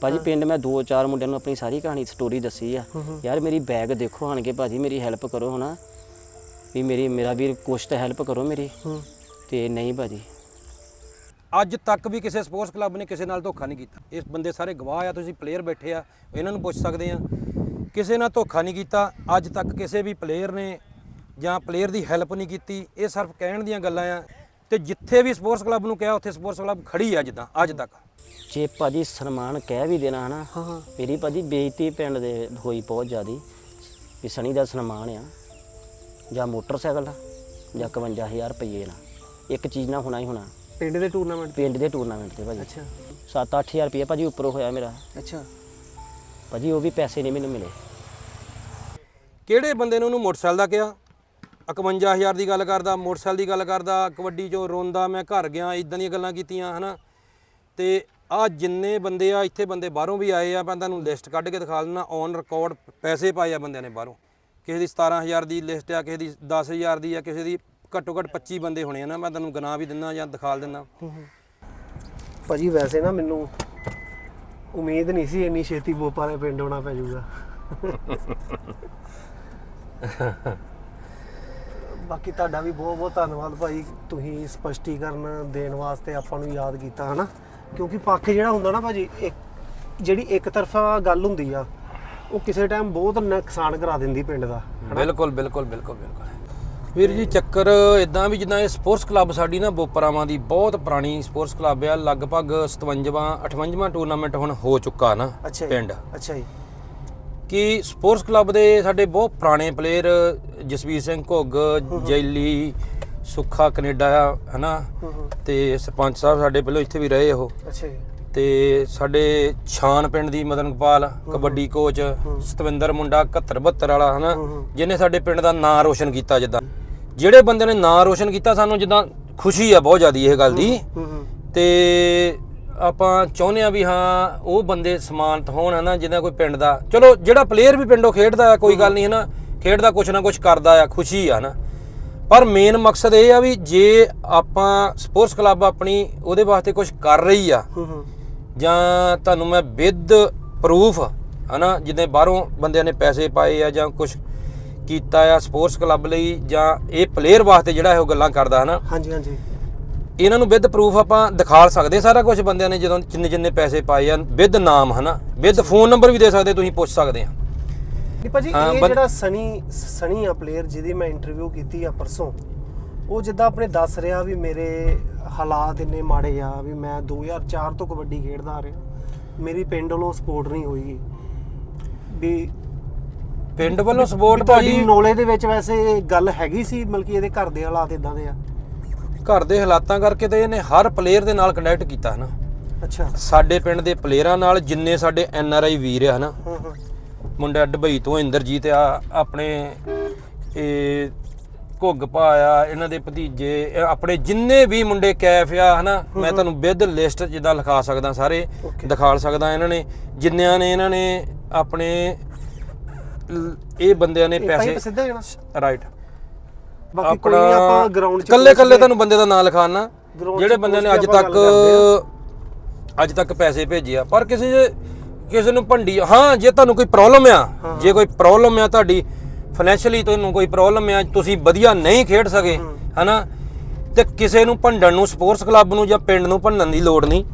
ਭਾਜੀ ਪਿੰਡ ਮੈਂ ਦੋ ਚਾਰ ਮੁੰਡਿਆਂ ਨੂੰ ਆਪਣੀ ਸਾਰੀ ਕਹਾਣੀ ਸਟੋਰੀ ਦੱਸੀ ਆ। ਯਾਰ ਮੇਰੀ ਬੈਗ ਦੇਖੋ ਆਣ ਕੇ ਭਾਜੀ ਮੇਰੀ ਹੈਲਪ ਕਰੋ ਹਨਾ। ਵੀ ਮੇਰੀ ਮੇਰਾ ਵੀਰ ਕੁਛ ਤਾਂ ਹੈਲਪ ਕਰੋ ਮੇਰੀ। ਤੇ ਨਹੀਂ ਭਾਜੀ। ਅੱਜ ਤੱਕ ਵੀ ਕਿਸੇ ਸਪੋਰਟਸ ਕਲੱਬ ਨੇ ਕਿਸੇ ਨਾਲ ਧੋਖਾ ਨਹੀਂ ਕੀਤਾ। ਇਸ ਬੰਦੇ ਸਾਰੇ ਗਵਾਹ ਆ ਤੁਸੀਂ ਪਲੇਅਰ ਬੈਠੇ ਆ ਇਹਨਾਂ ਨੂੰ ਪੁੱਛ ਸਕਦੇ ਆ। ਕਿਸੇ ਨਾਲ ਧੋਖਾ ਨਹੀਂ ਕੀਤਾ ਅੱਜ ਤੱਕ ਕਿਸੇ ਵੀ ਪਲੇਅਰ ਨੇ ਜਾਂ ਪਲੇਅਰ ਦੀ ਹੈਲਪ ਨਹੀਂ ਕੀਤੀ ਇਹ ਸਿਰਫ ਕਹਿਣ ਦੀਆਂ ਗੱਲਾਂ ਆ। ਤੇ ਜਿੱਥੇ ਵੀ ਸਪੋਰਟਸ ਕਲੱਬ ਨੂੰ ਕਿਹਾ ਉੱਥੇ ਸਪੋਰਟਸ ਕਲੱਬ ਖੜੀ ਆ ਜਿੱਦਾਂ ਅੱਜ ਤੱਕ। ਜੇ ਭਾਜੀ ਸਨਮਾਨ ਕਹਿ ਵੀ ਦੇਣਾ ਹਨਾ ਹਾਂ ਹਾਂ। ਮੇਰੀ ਭਾਜੀ ਬੇਇੱਜ਼ਤੀ ਪਿੰਡ ਦੇ ਹੋਈ ਬਹੁਤ ਜ਼ਿਆਦੀ ਵੀ ਸਣੀ ਦਾ ਸਨਮਾਨ ਆ ਜਾਂ ਮੋਟਰਸਾਈਕਲ ਦਾ ਜਾਂ 51000 ਰੁਪਏ ਨਾਲ ਇੱਕ ਚੀਜ਼ ਨਾਲ ਹੋਣਾ ਹੀ ਹੋਣਾ। ਪਿੰਡ ਦੇ ਟੂਰਨਾਮੈਂਟ ਪਿੰਡ ਦੇ ਟੂਰਨਾਮੈਂਟ ਤੇ ਭਾਜੀ। ਅੱਛਾ। 7-8000 ਰੁਪਏ ਭਾਜੀ ਉੱਪਰੋਂ ਹੋਇਆ ਮੇਰਾ। ਅੱਛਾ। ਭਾਜੀ ਉਹ ਵੀ ਪੈਸੇ ਨਹੀਂ ਮੈਨੂੰ ਮਿਲੇ। ਕਿਹੜੇ ਬੰਦੇ ਨੇ ਉਹਨੂੰ ਮੋਟਰਸਾਈਕਲ ਦਾ ਕਿਹਾ? 51000 ਦੀ ਗੱਲ ਕਰਦਾ ਮੋਟਰਸਾਈਕਲ ਦੀ ਗੱਲ ਕਰਦਾ ਕਬੱਡੀ ਚੋਂ ਰੋਂਦਾ ਮੈਂ ਘਰ ਗਿਆ ਇਦਾਂ ਦੀਆਂ ਗੱਲਾਂ ਕੀਤੀਆਂ ਹਨਾ? ਤੇ ਆ ਜਿੰਨੇ ਬੰਦੇ ਆ, ਇੱਥੇ ਬੰਦੇ ਬਾਹਰੋਂ ਵੀ ਆਏ ਆ, ਮੈਂ ਤੁਹਾਨੂੰ ਲਿਸਟ ਕੱਢ ਕੇ ਦਿਖਾ ਦਿੰਦਾ ਔਨ ਰਿਕਾਰਡ ਪੈਸੇ ਪਾਏ ਆ ਬੰਦਿਆਂ ਨੇ ਬਾਹਰੋਂ। ਕਿਸੇ ਦੀ 17000 ਦੀ ਲਿਸਟ ਆ, ਕਿਸੇ ਦੀ 10000 ਦੀ ਆ, ਕਿਸੇ ਦੀ ਘੱਟੋ ਘੱਟ 25 ਬੰਦੇ ਹੋਣੇ ਆ ਨਾ, ਮੈਂ ਤੁਹਾਨੂੰ ਗਨਾ ਵੀ ਦਿੰਦਾ ਜਾਂ ਦਿਖਾ ਦਿੰਦਾ। ਭਾਜੀ, ਵੈਸੇ ਨਾ ਮੈਨੂੰ ਉਮੀਦ ਨਹੀਂ ਸੀ ਇੰਨੀ ਛੇਤੀ ਬੋਪਾਰੇ ਪਿੰਡ ਆਉਣਾ ਪੈ ਜਾਊਗਾ। ਬਾਕੀ ਤੁਹਾਡਾ ਵੀ ਬਹੁਤ ਬਹੁਤ ਧੰਨਵਾਦ ਭਾਈ ਤੁਸੀਂ ਸਪਸ਼ਟੀਕਰਨ ਦੇਣ ਵਾਸਤੇ ਆਪਾਂ ਨੂੰ ਯਾਦ ਕੀਤਾ, ਹਨਾ? ਕਿਉਂਕਿ ਪੱਖ ਜਿਹੜਾ ਹੁੰਦਾ ਨਾ ਭਾਜੀ ਇੱਕ ਜਿਹੜੀ ਇੱਕ ਤਰਫਾ ਗੱਲ ਹੁੰਦੀ ਆ ਉਹ ਕਿਸੇ ਟਾਈਮ ਬਹੁਤ ਨੁਕਸਾਨ ਕਰਾ ਦਿੰਦੀ ਪਿੰਡ ਦਾ ਬਿਲਕੁਲ ਬਿਲਕੁਲ ਬਿਲਕੁਲ ਬਿਲਕੁਲ। ਵੀਰ ਜੀ ਚੱਕਰ ਇਦਾਂ ਵੀ ਜਿੱਦਾਂ ਇਹ ਸਪੋਰਟਸ ਕਲੱਬ ਸਾਡੀ ਨਾ ਬੋਪਰਾਵਾਂ ਦੀ ਬਹੁਤ ਪੁਰਾਣੀ ਸਪੋਰਟਸ ਕਲੱਬ ਆ ਲਗਭਗ 57ਵਾਂ 58ਵਾਂ ਟੂਰਨਾਮੈਂਟ ਹੁਣ ਹੋ ਚੁੱਕਾ ਨਾ ਪਿੰਡ। ਅੱਛਾ ਜੀ। ਕਿ ਸਪੋਰਟਸ ਕਲੱਬ ਦੇ ਸਾਡੇ ਬਹੁਤ ਪੁਰਾਣੇ ਪਲੇਅਰ ਜਸਵੀਰ ਸਿੰਘ ਘੁੱਗ ਜੈਲੀ ਸੁੱਖਾ ਕੈਨੇਡਾ ਆ ਹਨਾ? ਤੇ ਸਰਪੰਚ ਸਾਹਿਬ ਸਾਡੇ ਪਹਿਲਾਂ ਇੱਥੇ ਵੀ ਰਹੇ ਉਹ। ਅੱਛਾ ਜੀ। ਤੇ ਸਾਡੇ ਛਾਨ ਪਿੰਡ ਦੀ ਮਦਨ ਗੋਪਾਲ ਕਬੱਡੀ ਕੋਚ ਸਤਵਿੰਦਰ ਮੁੰਡਾ 71 72 ਵਾਲਾ ਹਨਾ? ਜਿਹਨੇ ਸਾਡੇ ਪਿੰਡ ਦਾ ਨਾਂ ਰੋਸ਼ਨ ਕੀਤਾ ਜਿੱਦਾਂ। ਜਿਹੜੇ ਬੰਦੇ ਨੇ ਨਾਂ ਰੋਸ਼ਨ ਕੀਤਾ ਸਾਨੂੰ ਜਿੱਦਾਂ ਖੁਸ਼ੀ ਆ ਬਹੁਤ ਜ਼ਿਆਦੀ ਇਹ ਗੱਲ ਦੀ। ਤੇ ਆਪਾਂ ਚਾਹੁੰਦੇ ਆ ਵੀ ਹਾਂ ਉਹ ਬੰਦੇ ਸਮਾਨਤ ਹੋਣ ਹਨਾ? ਜਿਹਦਾ ਕੋਈ ਪਿੰਡ ਦਾ ਚਲੋ ਜਿਹੜਾ ਪਲੇਅਰ ਵੀ ਪਿੰਡੋਂ ਖੇਡਦਾ ਆ ਕੋਈ ਗੱਲ ਨਹੀਂ ਹਨਾ? ਖੇਡਦਾ ਕੁਛ ਨਾ ਕੁਛ ਕਰਦਾ ਆ ਖੁਸ਼ੀ ਆ ਹਨਾ? ਪਰ ਮੇਨ ਮਕਸਦ ਇਹ ਆ ਵੀ ਜੇ ਆਪਾਂ ਸਪੋਰਟਸ ਕਲੱਬ ਆਪਣੀ ਉਹਦੇ ਵਾਸਤੇ ਕੁਝ ਕਰ ਰਹੀ ਆ ਜਾਂ ਤੁਹਾਨੂੰ ਮੈਂ ਵਿਦ ਪ੍ਰੂਫ ਹਨਾ ਜਿੱਦਾਂ ਬਾਹਰੋਂ ਬੰਦਿਆਂ ਨੇ ਪੈਸੇ ਪਾਏ ਆ ਜਾਂ ਕੁਝ ਕੀਤਾ ਆ ਸਪੋਰਟਸ ਕਲੱਬ ਲਈ ਜਾਂ ਇਹ ਪਲੇਅਰ ਵਾਸਤੇ ਜਿਹੜਾ ਇਹ ਗੱਲਾਂ ਕਰਦਾ ਹਨਾ। ਹਾਂਜੀ ਹਾਂਜੀ। ਇਹਨਾਂ ਨੂੰ ਵਿਦ ਪ੍ਰੂਫ ਆਪਾਂ ਦਿਖਾ ਸਕਦੇ ਸਾਰਾ ਕੁਝ ਬੰਦਿਆਂ ਨੇ ਜਦੋਂ ਜਿੰਨੇ ਜਿੰਨੇ ਪੈਸੇ ਪਾਏ ਆ ਵਿਦ ਨਾਮ ਹਨਾ। ਵਿਦ ਫੋਨ ਨੰਬਰ ਵੀ ਦੇ ਸਕਦੇ ਤੁਸੀਂ ਪੁੱਛ ਸਕਦੇ ਆ ਨਹੀਂ ਭਾਜੀ ਹਾਂ, ਇਹ ਜਿਹੜਾ ਸਨੀ ਸਨੀ ਆ ਪਲੇਅਰ ਜਿਹਦੀ ਮੈਂ ਇੰਟਰਵਿਊ ਕੀਤੀ ਆ ਪਰਸੋਂ ਉਹ ਜਿੱਦਾਂ ਆਪਣੇ ਦੱਸ ਰਿਹਾ ਵੀ ਮੇਰੇ ਹਾਲਾਤ ਇੰਨੇ ਮਾੜੇ ਆ ਵੀ ਮੈਂ 2004 ਤੋਂ ਕਬੱਡੀ ਖੇਡਦਾ ਆ ਰਿਹਾ। ਮੇਰੀ ਪਿੰਡ ਵੱਲੋਂ ਸਪੋਰਟ ਨਹੀਂ ਹੋਈ। ਵੀ ਪਿੰਡ ਵੱਲੋਂ ਸਪੋਰਟ ਤੁਹਾਡੀ ਭਾਜੀ ਨੌਲੇਜ ਦੇ ਵਿੱਚ ਵੈਸੇ ਗੱਲ ਹੈਗੀ ਸੀ ਮਤਲਬ ਕਿ ਇਹਦੇ ਘਰ ਦੇ ਹਾਲਾਤ ਇਦਾਂ ਦੇ ਆ? ਘਰ ਦੇ ਹਾਲਾਤਾਂ ਕਰਕੇ ਤੇ ਇਹਨੇ ਹਰ ਪਲੇਅਰ ਦੇ ਨਾਲ ਕਨੈਕਟ ਕੀਤਾ ਹਨਾ। ਅੱਛਾ। ਸਾਡੇ ਪਿੰਡ ਦੇ ਪਲੇਅਰਾਂ ਨਾਲ ਜਿੰਨੇ ਸਾਡੇ ਐਨ ਆਰ ਆਈ ਵੀਰ ਆ ਹਨਾ। ਹਾਂ ਹਾਂ। ਮੁੰਡਾ ਦੁਬਈ ਤੋਂ ਇੰਦਰਜੀਤ ਆ ਆਪਣੇ ਇਹ ਘੁੱਗ ਪਾਇਆ ਇਹਨਾਂ ਦੇ ਭਤੀਜੇ ਇਹ ਆਪਣੇ ਜਿੰਨੇ ਵੀ ਮੁੰਡੇ ਕੈਫ ਆ ਹਨਾ ਮੈਂ ਤੁਹਾਨੂੰ ਵਿਦ ਲਿਸਟ ਜਿੱਦਾਂ ਲਿਖਾ ਸਕਦਾ ਸਾਰੇ. ਦਿਖਾ ਸਕਦਾ ਇਹਨਾਂ ਨੇ ਜਿੰਨਿਆਂ ਨੇ ਇਹਨਾਂ ਨੇ ਆਪਣੇ ਲ- ਇਹ ਬੰਦਿਆਂ ਨੇ ਪੈਸੇ ਪਾਈਪ ਸਿੱਧਾ ਜਾਣਾ ਰਾਈਟ ਬਾਕੀ ਕੋਈ ਨਹੀਂ ਆਪਾਂ ਗਰਾਊਂਡ 'ਚ ਕੱਲੇ ਕੱਲੇ ਤੁਹਾਨੂੰ ਬੰਦੇ ਦਾ ਨਾਮ ਲਿਖਾਣਾ। Ground 'ਚ ਜਿਹੜੇ ਬੰਦੇ ਨੇ ਅੱਜ ਕੇ ਆਪਾਂ ਤੱਕ ਗੱਲ ਅੱਜ ਤੱਕ ਪੈਸੇ ਭੇਜੇ ਆ ਪਰ ਕਿਸੇ ਕਿਸੇ ਨੂੰ ਭੰਡੀ ਹਾਂ ਜੇ ਤੁਹਾਨੂੰ ਕੋਈ ਪ੍ਰੋਬਲਮ ਆ ਜੇ ਕੋਈ ਪ੍ਰੋਬਲਮ ਆ ਤੁਹਾਡੀ ਫਾਈਨੈਂਸ਼ੀਅਲੀ ਤੁਹਾਨੂੰ ਕੋਈ ਪ੍ਰੋਬਲਮ ਆ ਤੁਸੀਂ ਵਧੀਆ ਨਹੀਂ ਖੇਡ ਸਕੇ ਹਨਾ ਤੇ ਕਿਸੇ ਨੂੰ ਭੰਡਣ ਨੂੰ ਸਪੋਰਟਸ ਕਲੱਬ ਨੂੰ ਜਾਂ ਪਿੰਡ ਨੂੰ ਭੰਡਣ ਦੀ ਲੋੜ ਨਹੀਂ।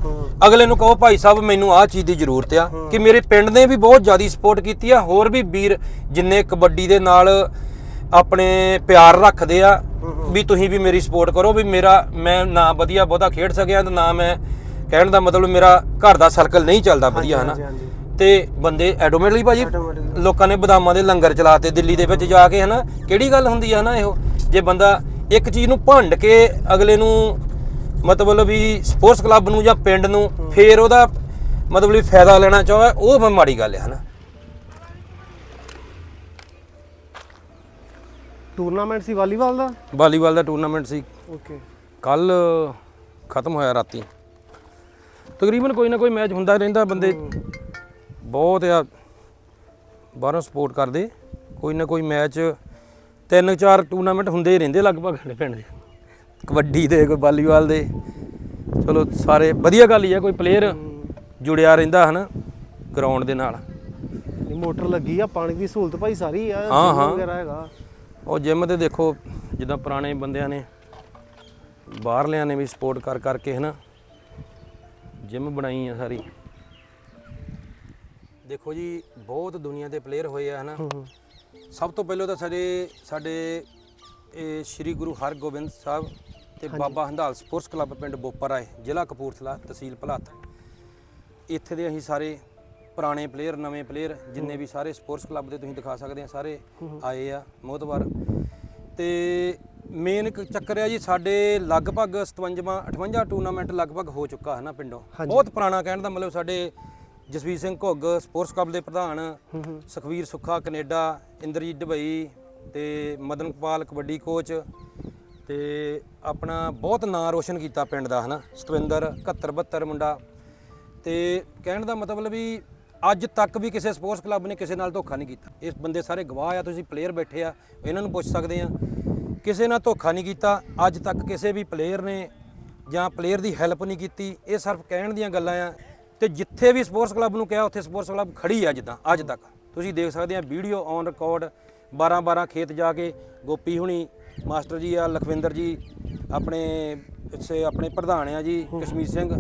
ਅਗਲੇ ਨੂੰ ਕਹੋ ਭਾਈ ਸਾਹਿਬ ਮੈਨੂੰ ਆਹ ਚੀਜ਼ ਦੀ ਜ਼ਰੂਰਤ ਆ ਕਿ ਮੇਰੇ ਪਿੰਡ ਨੇ ਵੀ ਬਹੁਤ ਜ਼ਿਆਦਾ ਸਪੋਰਟ ਕੀਤੀ ਆ। ਹੋਰ ਵੀ ਵੀਰ ਜਿੰਨੇ ਕਬੱਡੀ ਦੇ ਨਾਲ ਆਪਣੇ ਪਿਆਰ ਰੱਖਦੇ ਆ ਵੀ ਤੁਸੀਂ ਵੀ ਮੇਰੀ ਸਪੋਰਟ ਕਰੋ ਵੀ ਮੇਰਾ ਮੈਂ ਨਾ ਵਧੀਆ ਬਹੁਤਾ ਖੇਡ ਸਕਿਆ ਤੇ ਨਾ ਮੈਂ ਕਹਿਣ ਦਾ ਮਤਲਬ ਮੇਰਾ ਘਰ ਦਾ ਸਰਕਲ ਨਹੀਂ ਚੱਲਦਾ ਵਧੀਆ ਹਨਾ। ਤੇ ਬੰਦੇ ਐਟੋਮੈਟਿਕਲੀ ਭਾਜੀ। ਲੋਕਾਂ ਨੇ ਬਦਾਮਾਂ ਦੇ ਲੰਗਰ ਚਲਾਤੇ ਦਿੱਲੀ ਦੇ ਵਿੱਚ ਜਾ ਕੇ ਹਨਾ? ਕਿਹੜੀ ਗੱਲ ਹੁੰਦੀ ਆ ਹਨਾ ਇਹੋ? ਜੇ ਬੰਦਾ ਇੱਕ ਚੀਜ਼ ਨੂੰ ਭੰਡ ਕੇ ਅਗਲੇ ਨੂੰ ਮਤਲਬ ਵੀ ਸਪੋਰਟਸ ਕਲੱਬ ਨੂੰ ਜਾਂ ਪਿੰਡ ਨੂੰ ਫੇਰ ਉਹਦਾ ਮਤਲਬ ਵੀ ਫਾਇਦਾ ਲੈਣਾ ਚਾਹਵੇ ਉਹ ਮਾੜੀ ਗੱਲ ਹੈ ਹਨਾ? ਟੂਰਨਾਮੈਂਟ ਸੀ ਵਾਲੀਬਾਲ ਦਾ? ਵਾਲੀਬਾਲ ਦਾ ਟੂਰਨਾਮੈਂਟ ਸੀ। ਓਕੇ ਕੱਲ ਖਤਮ ਹੋਇਆ ਰਾਤੀ। ਤਕਰੀਬਨ ਕੋਈ ਨਾ ਕੋਈ ਮੈਚ ਹੁੰਦਾ ਰਹਿੰਦਾ ਬੰਦੇ। ਬਹੁਤ ਆ। ਬਾਹਰੋਂ ਸਪੋਰਟ ਕਰਦੇ। ਕੋਈ ਨਾ ਕੋਈ ਮੈਚ ਤਿੰਨ ਚਾਰ ਟੂਰਨਾਮੈਂਟ ਹੁੰਦੇ ਹੀ ਰਹਿੰਦੇ ਲਗਭਗ। ਸਾਡੇ ਪਿੰਡ ਦੇ। ਕਬੱਡੀ ਦੇ ਕੋਈ ਵਾਲੀਬਾਲ ਦੇ। ਚਲੋ ਸਾਰੇ ਵਧੀਆ ਗੱਲ ਹੀ ਆ ਕੋਈ ਪਲੇਅਰ ਜੁੜਿਆ ਰਹਿੰਦਾ ਹਨਾ ਗਰਾਊਂਡ ਦੇ ਨਾਲ। ਇਹ ਮੋਟਰ ਲੱਗੀ ਆ ਪਾਣੀ ਦੀ ਸਹੂਲਤ ਭਾਈ ਸਾਰੀ ਆ ਹਾਂ, gym ਹਾਂ। ਵਗੈਰਾ ਹੈਗਾ। ਉਹ ਜਿਮ ਤੇ ਦੇਖੋ ਜਿੱਦਾਂ ਪੁਰਾਣੇ ਬੰਦਿਆਂ ਨੇ ਬਾਹਰਲਿਆਂ ਨੇ ਵੀ ਸਪੋਰਟ ਕਰ ਕਰਕੇ ਹਨਾ ਜਿਮ ਬਣਾਈ ਆ ਸਾਰੀ। ਦੇਖੋ ਜੀ ਬਹੁਤ ਦੁਨੀਆ ਦੇ ਪਲੇਅਰ ਹੋਏ ਆ ਹਨਾ? ਸਭ ਤੋਂ ਪਹਿਲਾਂ ਤਾਂ ਸਾਡੇ ਸਾਡੇ ਇਹ ਸ੍ਰੀ ਗੁਰੂ ਹਰਗੋਬਿੰਦ ਸਾਹਿਬ ਤੇ ਬਾਬਾ ਹੰਦਾਲ ਸਪੋਰਟਸ ਕਲੱਬ ਪਿੰਡ ਬੋਪਰਾਏ ਜ਼ਿਲ੍ਹਾ ਕਪੂਰਥਲਾ ਤਹਿਸੀਲ ਭਲਾਤ ਇੱਥੇ ਦੇ ਅਸੀਂ ਸਾਰੇ ਪੁਰਾਣੇ ਪਲੇਅਰ ਨਵੇਂ ਪਲੇਅਰ ਜਿੰਨੇ ਵੀ ਸਾਰੇ ਸਪੋਰਟਸ ਕਲੱਬ ਦੇ ਤੁਸੀਂ ਦਿਖਾ ਸਕਦੇ ਆ ਸਾਰੇ ਆਏ ਆ ਮੋਹਤਵਾਰ ਤੇ ਮੇਨ ਇੱਕ ਚੱਕਰ ਆ ਜੀ ਸਾਡੇ ਲਗਭਗ 57 58 ਟੂਰਨਾਮੈਂਟ ਲਗਭਗ ਹੋ ਚੁੱਕਾ ਹੈ ਨਾ ਪਿੰਡੋਂ। ਬਹੁਤ ਪੁਰਾਣਾ ਕਹਿਣ ਦਾ ਮਤਲਬ ਸਾਡੇ ਜਸਵੀਰ ਸਿੰਘ ਘੁੱਗ ਸਪੋਰਟਸ ਕਲੱਬ ਦੇ ਪ੍ਰਧਾਨ ਹੂੰ ਹੂੰ। ਸੁਖਵੀਰ ਸੁੱਖਾ ਕੈਨੇਡਾ ਇੰਦਰਜੀਤ ਦੁਬਈ ਤੇ ਮਦਨ ਕਪਾਲ ਕਬੱਡੀ ਕੋਚ ਤੇ ਆਪਣਾ ਬਹੁਤ ਨਾਂ ਰੋਸ਼ਨ ਕੀਤਾ ਪਿੰਡ ਦਾ ਹਨਾ? ਸਤਵਿੰਦਰ 71 72 ਮੁੰਡਾ। ਤੇ ਕਹਿਣ ਦਾ ਮਤਲਬ ਵੀ ਅੱਜ ਤੱਕ ਵੀ ਕਿਸੇ ਸਪੋਰਟਸ ਕਲੱਬ ਨੇ ਕਿਸੇ ਨਾਲ ਧੋਖਾ ਨਹੀਂ ਕੀਤਾ। ਇਸ ਬੰਦੇ ਸਾਰੇ ਗਵਾਹ ਆ ਤੁਸੀਂ ਪਲੇਅਰ ਬੈਠੇ ਆ ਇਹਨਾਂ ਨੂੰ ਪੁੱਛ ਸਕਦੇ ਆ। ਕਿਸੇ ਨਾਲ ਧੋਖਾ ਨਹੀਂ ਕੀਤਾ ਅੱਜ ਤੱਕ ਕਿਸੇ ਵੀ ਪਲੇਅਰ ਨੇ ਜਾਂ ਪਲੇਅਰ ਦੀ ਹੈਲਪ ਨਹੀਂ ਕੀਤੀ ਇਹ ਸਿਰਫ ਕਹਿਣ ਦੀਆਂ ਗੱਲਾਂ ਆ। ਤੇ ਜਿੱਥੇ ਵੀ ਸਪੋਰਟਸ ਕਲੱਬ ਨੂੰ ਕਿਹਾ ਉੱਥੇ ਸਪੋਰਟਸ ਕਲੱਬ ਖੜੀ ਆ ਜਿੱਦਾਂ ਅੱਜ ਤੱਕ। ਤੁਸੀਂ ਦੇਖ ਸਕਦੇ ਆ ਵੀਡੀਓ ਔਨ ਰਿਕਾਰਡ 12 12 ਖੇਤ ਜਾ ਕੇ ਗੋਪੀ ਹੁਣੀ ਮਾਸਟਰ ਜੀ ਆ ਲਖਵਿੰਦਰ ਜੀ ਆਪਣੇ ਇਸੇ ਆਪਣੇ ਪ੍ਰਧਾਨ ਆ ਜੀ ਕਸ਼ਮੀਰ ਸਿੰਘ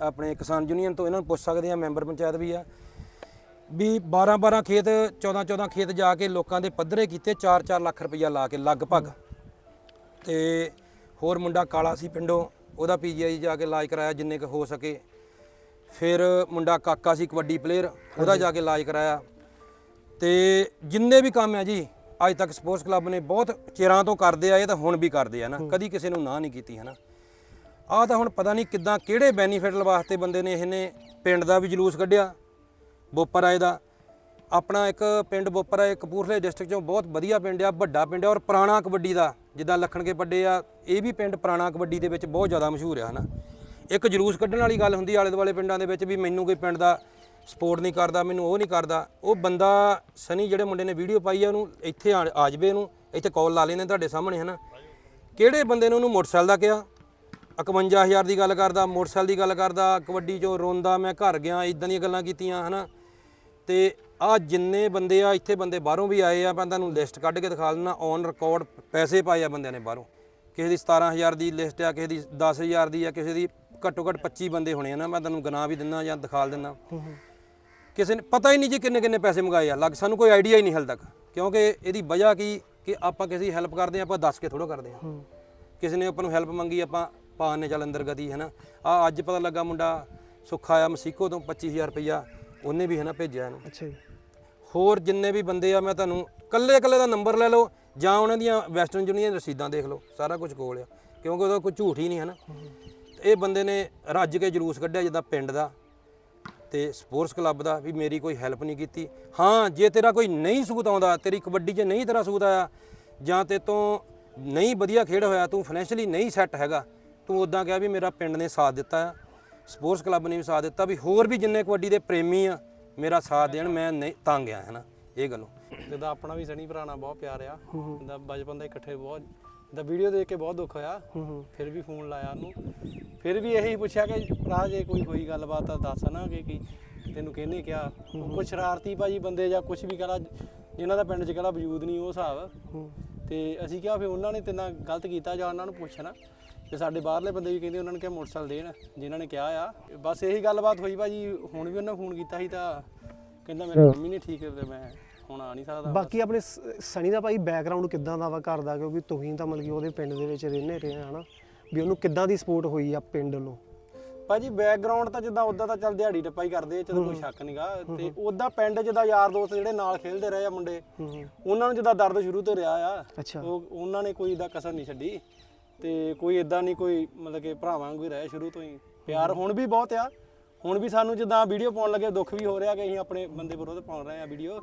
ਆਪਣੇ ਕਿਸਾਨ ਯੂਨੀਅਨ ਤੋਂ ਇਹਨਾਂ ਨੂੰ ਪੁੱਛ ਸਕਦੇ ਆ ਮੈਂਬਰ ਪੰਚਾਇਤ ਵੀ ਆ। ਵੀ 12 12 ਖੇਤ 14 14 ਖੇਤ ਜਾ ਕੇ ਲੋਕਾਂ ਦੇ ਪੱਧਰੇ ਕੀਤੇ 4 4 ਲੱਖ ਰੁਪਈਆ ਲਾ ਕੇ ਲਗਭਗ। ਤੇ ਹੋਰ ਮੁੰਡਾ ਕਾਲਾ ਸੀ ਪਿੰਡੋਂ ਉਹਦਾ ਪੀਜੀਆਈ ਜਾ ਕੇ ਇਲਾਜ ਕਰਾਇਆ ਜਿੰਨੇ ਕੁ ਹੋ ਸਕੇ। ਫਿਰ ਮੁੰਡਾ ਕਾਕਾ ਸੀ ਕਬੱਡੀ ਪਲੇਅਰ ਉਹਦਾ ਜਾ ਕੇ ਇਲਾਜ ਕਰਾਇਆ। ਤੇ ਜਿੰਨੇ ਵੀ ਕੰਮ ਆ ਜੀ ਅੱਜ ਤੱਕ ਸਪੋਰਟਸ ਕਲੱਬ ਨੇ ਬਹੁਤ ਚਿਰਾਂ ਤੋਂ ਕਰਦੇ ਆਏ ਤਾਂ ਹੁਣ ਵੀ ਕਰਦੇ ਆ ਨਾ। ਕਦੀ ਕਿਸੇ ਨੂੰ ਨਾ ਨਹੀਂ ਕੀਤੀ ਹੈ ਨਾ ਆਹ ਤਾਂ ਹੁਣ ਪਤਾ ਨਹੀਂ ਕਿੱਦਾਂ ਕਿਹੜੇ ਬੈਨੀਫਿਟ ਵਾਸਤੇ ਬੰਦੇ ਨੇ ਇਹਨੇ ਪਿੰਡ ਦਾ ਵੀ ਜਲੂਸ ਕੱਢਿਆ ਬੋਪਰਾਏ ਦਾ। ਆਪਣਾ ਇੱਕ ਪਿੰਡ ਬੋਪਰਾਏ ਕਪੂਰਥਲੇ ਡਿਸਟ੍ਰਿਕਟ ਚੋਂ ਬਹੁਤ ਵਧੀਆ ਪਿੰਡ ਆ ਵੱਡਾ ਪਿੰਡ ਆ ਔਰ ਪੁਰਾਣਾ ਕਬੱਡੀ ਦਾ। ਜਿੱਦਾਂ ਲੱਖਣ ਕੇ ਵੱਡੇ ਆ, ਇਹ ਵੀ ਪਿੰਡ ਪੁਰਾਣਾ ਕਬੱਡੀ ਦੇ ਵਿੱਚ ਬਹੁਤ ਜ਼ਿਆਦਾ ਮਸ਼ਹੂਰ ਆ, ਹਨਾ। ਇੱਕ ਜਲੂਸ ਕੱਢਣ ਵਾਲੀ ਗੱਲ ਹੁੰਦੀ ਆਲੇ ਦੁਆਲੇ ਪਿੰਡਾਂ ਦੇ ਵਿੱਚ ਵੀ ਮੈਨੂੰ ਕੋਈ ਪਿੰਡ ਦਾ ਸਪੋਰਟ ਨਹੀਂ ਕਰਦਾ, ਮੈਨੂੰ ਉਹ ਨਹੀਂ ਕਰਦਾ। ਉਹ ਬੰਦਾ ਸਨੀ ਜਿਹੜੇ ਮੁੰਡੇ ਨੇ ਵੀਡੀਓ ਪਾਈ ਆ, ਉਹਨੂੰ ਇੱਥੇ ਆ ਆ ਜਾਵੇ ਉਹਨੂੰ, ਇੱਥੇ ਕਾਲ ਲਾ ਲੈਂਦੇ ਤੁਹਾਡੇ ਸਾਹਮਣੇ, ਹਨਾ। ਕਿਹੜੇ ਬੰਦੇ ਨੇ ਉਹਨੂੰ ਮੋਟਰਸਾਈਕਲ ਦਾ ਕਿਹਾ? 51000 ਦੀ ਗੱਲ ਕਰਦਾ, ਮੋਟਰਸਾਈਕਲ ਦੀ ਗੱਲ ਕਰਦਾ, ਕਬੱਡੀ ਚੋਂ ਰੋਂਦਾ, ਮੈਂ ਘਰ ਗਿਆ ਇਦਾਂ ਦੀਆਂ ਗੱਲਾਂ ਕੀਤੀਆਂ, ਹਨਾ। ਤੇ ਆ ਜਿੰਨੇ ਬੰਦੇ ਆ ਇੱਥੇ ਬੰਦੇ ਬਾਹਰੋਂ ਵੀ ਆਏ ਆ ਮੈਂ ਤੁਹਾਨੂੰ ਲਿਸਟ ਕੱਢ ਕੇ ਦਿਖਾ ਦਿੰਦਾ ਔਨ ਰਿਕਾਰਡ ਪੈਸੇ ਪਾਏ ਆ ਬੰਦਿਆਂ ਨੇ ਬਾਹਰੋਂ। ਕਿਸੇ ਦੀ 17000 ਦੀ ਲਿਸਟ ਆ ਕਿਸੇ ਦੀ 10000 ਦੀ ਆ ਕਿਸੇ ਦੀ ਘੱਟੋ ਘੱਟ 25 ਬੰਦੇ ਹੋਣੇ ਆ ਨਾ ਮੈਂ ਤੁਹਾਨੂੰ ਗਨਾ ਵੀ ਦਿੰਦਾ ਜਾਂ ਦਿਖਾ ਦਿੰਦਾ। ਕਿਸੇ ਨੇ ਪਤਾ ਹੀ ਨਹੀਂ ਜੀ ਕਿੰਨੇ ਕਿੰਨੇ ਪੈਸੇ ਮੰਗਾਏ ਆ ਲੱਗ ਸਾਨੂੰ ਕੋਈ ਆਈਡੀਆ ਹੀ ਨਹੀਂ ਹਾਲੇ ਤੱਕ। ਕਿਉਂਕਿ ਇਹਦੀ ਵਜ੍ਹਾ ਕੀ? ਕਿ ਆਪਾਂ ਕਿਸੇ ਦੀ ਹੈਲਪ ਕਰਦੇ ਆ ਆਪਾਂ ਦੱਸ ਕੇ ਥੋੜਾ ਕਰਦੇ ਆ। ਕਿਸੇ ਨੇ ਆਪਾਂ ਨੂੰ ਹੈਲਪ ਮੰਗੀ ਆਪਾਂ ਪਾਣ ਨੇ ਚੱਲ ਅੰਦਰ ਗਤੀ ਹੈ ਨਾ ਆ ਅੱਜ ਪਤਾ ਲੱਗਾ ਮੁੰਡਾ ਸੁੱਖਾ ਆਇਆ ਮਸੀਕੋ ਤੋਂ 25000 ਰੁਪਈਆ ਉਹਨੇ ਵੀ ਹੈ ਨਾ ਭੇਜਿਆ ਇਹਨੂੰ। ਅੱਛਾ ਜੀ। ਹੋਰ ਜਿੰਨੇ ਵੀ ਬੰਦੇ ਆ, ਮੈਂ ਤੁਹਾਨੂੰ ਕੱਲੇ ਕੱਲੇ ਦਾ ਨੰਬਰ ਲੈ ਲਓ, ਜਾਂ ਉਹਨਾਂ ਦੀਆਂ ਵੈਸਟਰਨ ਯੂਨੀਅਨ ਰਸੀਦਾਂ ਦੇਖ ਲਓ, ਸਾਰਾ ਕੁਝ ਕੋਲ ਆ। ਕਿਉਂਕਿ ਉਹਦਾ ਕੋਈ ਝੂਠ ਹੀ ਨਹੀਂ ਹੈ ਨਾ। ਇਹ ਬੰਦੇ ਨੇ ਰੱਜ ਕੇ ਜਲੂਸ ਕੱਢਿਆ ਜਿੱਦਾਂ ਪਿੰਡ ਦਾ ਤੇ ਸਪੋਰਟਸ ਕਲੱਬ ਦਾ ਵੀ ਮੇਰੀ ਕੋਈ ਹੈਲਪ ਨਹੀਂ ਕੀਤੀ। ਹਾਂ, ਜੇ ਤੇਰਾ ਕੋਈ ਨਹੀਂ ਸੂਤ ਆਉਂਦਾ, ਤੇਰੀ ਕਬੱਡੀ 'ਚ ਨਹੀਂ ਤੇਰਾ ਸੂਤ ਆਇਆ, ਜਾਂ ਤੇ ਤੋਂ ਨਹੀਂ ਵਧੀਆ ਖੇਡ ਹੋਇਆ, ਤੂੰ ਫਾਈਨੈਂਸ਼ਲੀ ਨਹੀਂ ਸੈੱਟ ਹੈਗਾ, ਤੂੰ ਉਦਾਂ ਕਿਹਾ ਵੀ ਮੇਰਾ ਪਿੰਡ ਨੇ ਸਾਥ ਦਿੱਤਾ ਆ। ਸਪੋਰਟਸ ਕਲੱਬ ਨੇ ਵੀ ਸਾਥ ਦਿੱਤਾ ਵੀ ਹੋਰ ਵੀ ਜਿੰਨੇ ਕਬੱਡੀ ਦੇ ਪ੍ਰੇਮੀ ਆ ਮੇਰਾ ਸਾਥ ਦੇਣ ਮੈਂ ਨਹੀਂ ਤੰਗ ਆ ਹੈ ਨਾ ਇਹ ਗੱਲੋਂ। ਜਿੱਦਾਂ ਆਪਣਾ ਵੀ ਸਣੀ ਭਰਾ ਨਾਲ ਬਹੁਤ ਪਿਆਰ ਆ। ਜਿੱਦਾਂ ਬਚਪਨ ਦਾ ਇਕੱਠੇ ਬਹੁਤ ਜਿੱਦਾਂ ਵੀਡੀਓ ਦੇਖ ਕੇ ਬਹੁਤ ਦੁੱਖ ਹੋਇਆ। ਫਿਰ ਵੀ ਫੋਨ ਲਾਇਆ ਉਹਨੂੰ। ਫਿਰ ਵੀ ਇਹੀ ਪੁੱਛਿਆ ਕਿ ਭਰਾ ਜੇ ਕੋਈ ਹੋਈ ਗੱਲਬਾਤ ਤਾਂ ਦੱਸ ਨਾ ਕਿ ਕੀ ਤੈਨੂੰ ਕਿਹਨੇ ਕਿਹਾ? ਕੁਝ ਸ਼ਰਾਰਤੀ ਭਾਜੀ ਬੰਦੇ ਜਾਂ ਕੁਝ ਵੀ ਕਹਲਾ ਜਿਨ੍ਹਾਂ ਦਾ ਪਿੰਡ 'ਚ ਕਿਹੜਾ ਵਜੂਦ ਨਹੀਂ ਉਹ ਹਿਸਾਬ। ਤੇ ਅਸੀਂ ਕਿਹਾ ਫਿਰ ਉਹਨਾਂ ਨੇ ਤੇਨਾਂ ਗਲਤ ਕੀਤਾ ਜਾਂ ਉਹਨਾਂ ਨੂੰ ਪੁੱਛਣਾ। ਤੇ ਸਾਡੇ ਬਾਹਰਲੇ ਬੰਦੇ ਵੀ ਕਹਿੰਦੇ ਉਹਨਾਂ ਨੂੰ ਕਿਹਾ ਮੋਟਰਸਾਈਕਲ ਦੇਣ ਜਿਨ੍ਹਾਂ ਨੇ ਕਿਹਾ ਆ। ਬਸ ਇਹੀ ਗੱਲਬਾਤ ਹੋਈ ਭਾਜੀ ਹੁਣ ਵੀ ਉਹਨਾਂ ਫੋਨ ਕੀਤਾ ਸੀ ਤਾਂ ਕਹਿੰਦਾ ਮੇਰੀ ਮੰਮੀ ਨਹੀਂ ਠੀਕ ਤੇ ਮੈਂ ਹੁਣ ਆ ਨਹੀਂ ਸਕਦਾ। ਬਾਕੀ ਆਪਣੇ ਸ- ਸਣੀ ਦਾ ਭਾਈ ਬੈਕਗ੍ਰਾਉਂਡ ਕਿੱਦਾਂ ਦਾ ਵਾ ਘਰ ਦਾ? ਕਿਉਂਕਿ ਤੁਸੀਂ ਤਾਂ ਮਤਲਬ ਕਿ ਉਹਦੇ ਪਿੰਡ ਦੇ ਵਿੱਚ ਰਹਿੰਦੇ ਰਹੇ ਹਨਾ? ਵੀ ਉਹਨੂੰ ਕਿੱਦਾਂ ਦੀ ਸਪੋਰਟ ਹੋਈ ਆ ਪਿੰਡ ਵੱਲੋਂ ਭਾਜੀ ਬੈਕਗ੍ਰਾਉਂਡ ਤਾਂ ਜਿੱਦਾਂ ਉਦਾਂ ਤਾਂ ਚੱਲ ਦਿਹਾੜੀ ਟੱਪਾ ਹੀ ਕਰਦੇ ਆ ਚਲੋ ਕੋਈ ਸ਼ੱਕ ਨਹੀਂਗਾ ਤੇ ਉਦਾਂ ਪਿੰਡ ਜਿੱਦਾਂ ਯਾਰ ਦੋਸਤ ਜਿਹੜੇ ਨਾਲ ਖੇਡਦੇ ਰਹੇ ਆ ਮੁੰਡੇ ਹੂੰ ਉਹਨਾਂ ਨੂੰ ਜਿੱਦਾਂ ਦਰਦ ਸ਼ੁਰੂ ਤੋਂ ਰਿਹਾ ਆ। ਅੱਛਾ। ਉਹ ਉਹਨਾਂ ਨੇ ਕੋਈ ਇਦਾਂ ਕਸਰ ਨਹੀਂ ਛੱਡੀ। ਤੇ ਕੋਈ ਇਦਾਂ ਨਹੀਂ ਕੋਈ ਮਤਲਬ ਕਿ ਭਰਾਵਾਂ ਵਾਂਗੂ ਹੀ ਰਹੇ ਸ਼ੁਰੂ ਤੋਂ ਹੀ। ਪਿਆਰ ਹੁਣ ਵੀ ਬਹੁਤ ਆ। ਹੁਣ ਵੀ ਸਾਨੂੰ ਜਿੱਦਾਂ ਵੀਡੀਓ ਪਾਉਣ ਲੱਗੇ ਦੁੱਖ ਵੀ ਹੋ ਰਿਹਾ ਕਿ ਅਸੀਂ ਆਪਣੇ ਬੰਦੇ ਵਿਰੋਧ ਪਾਉਣ ਰਹੇ ਆ ਵੀਡੀਓ।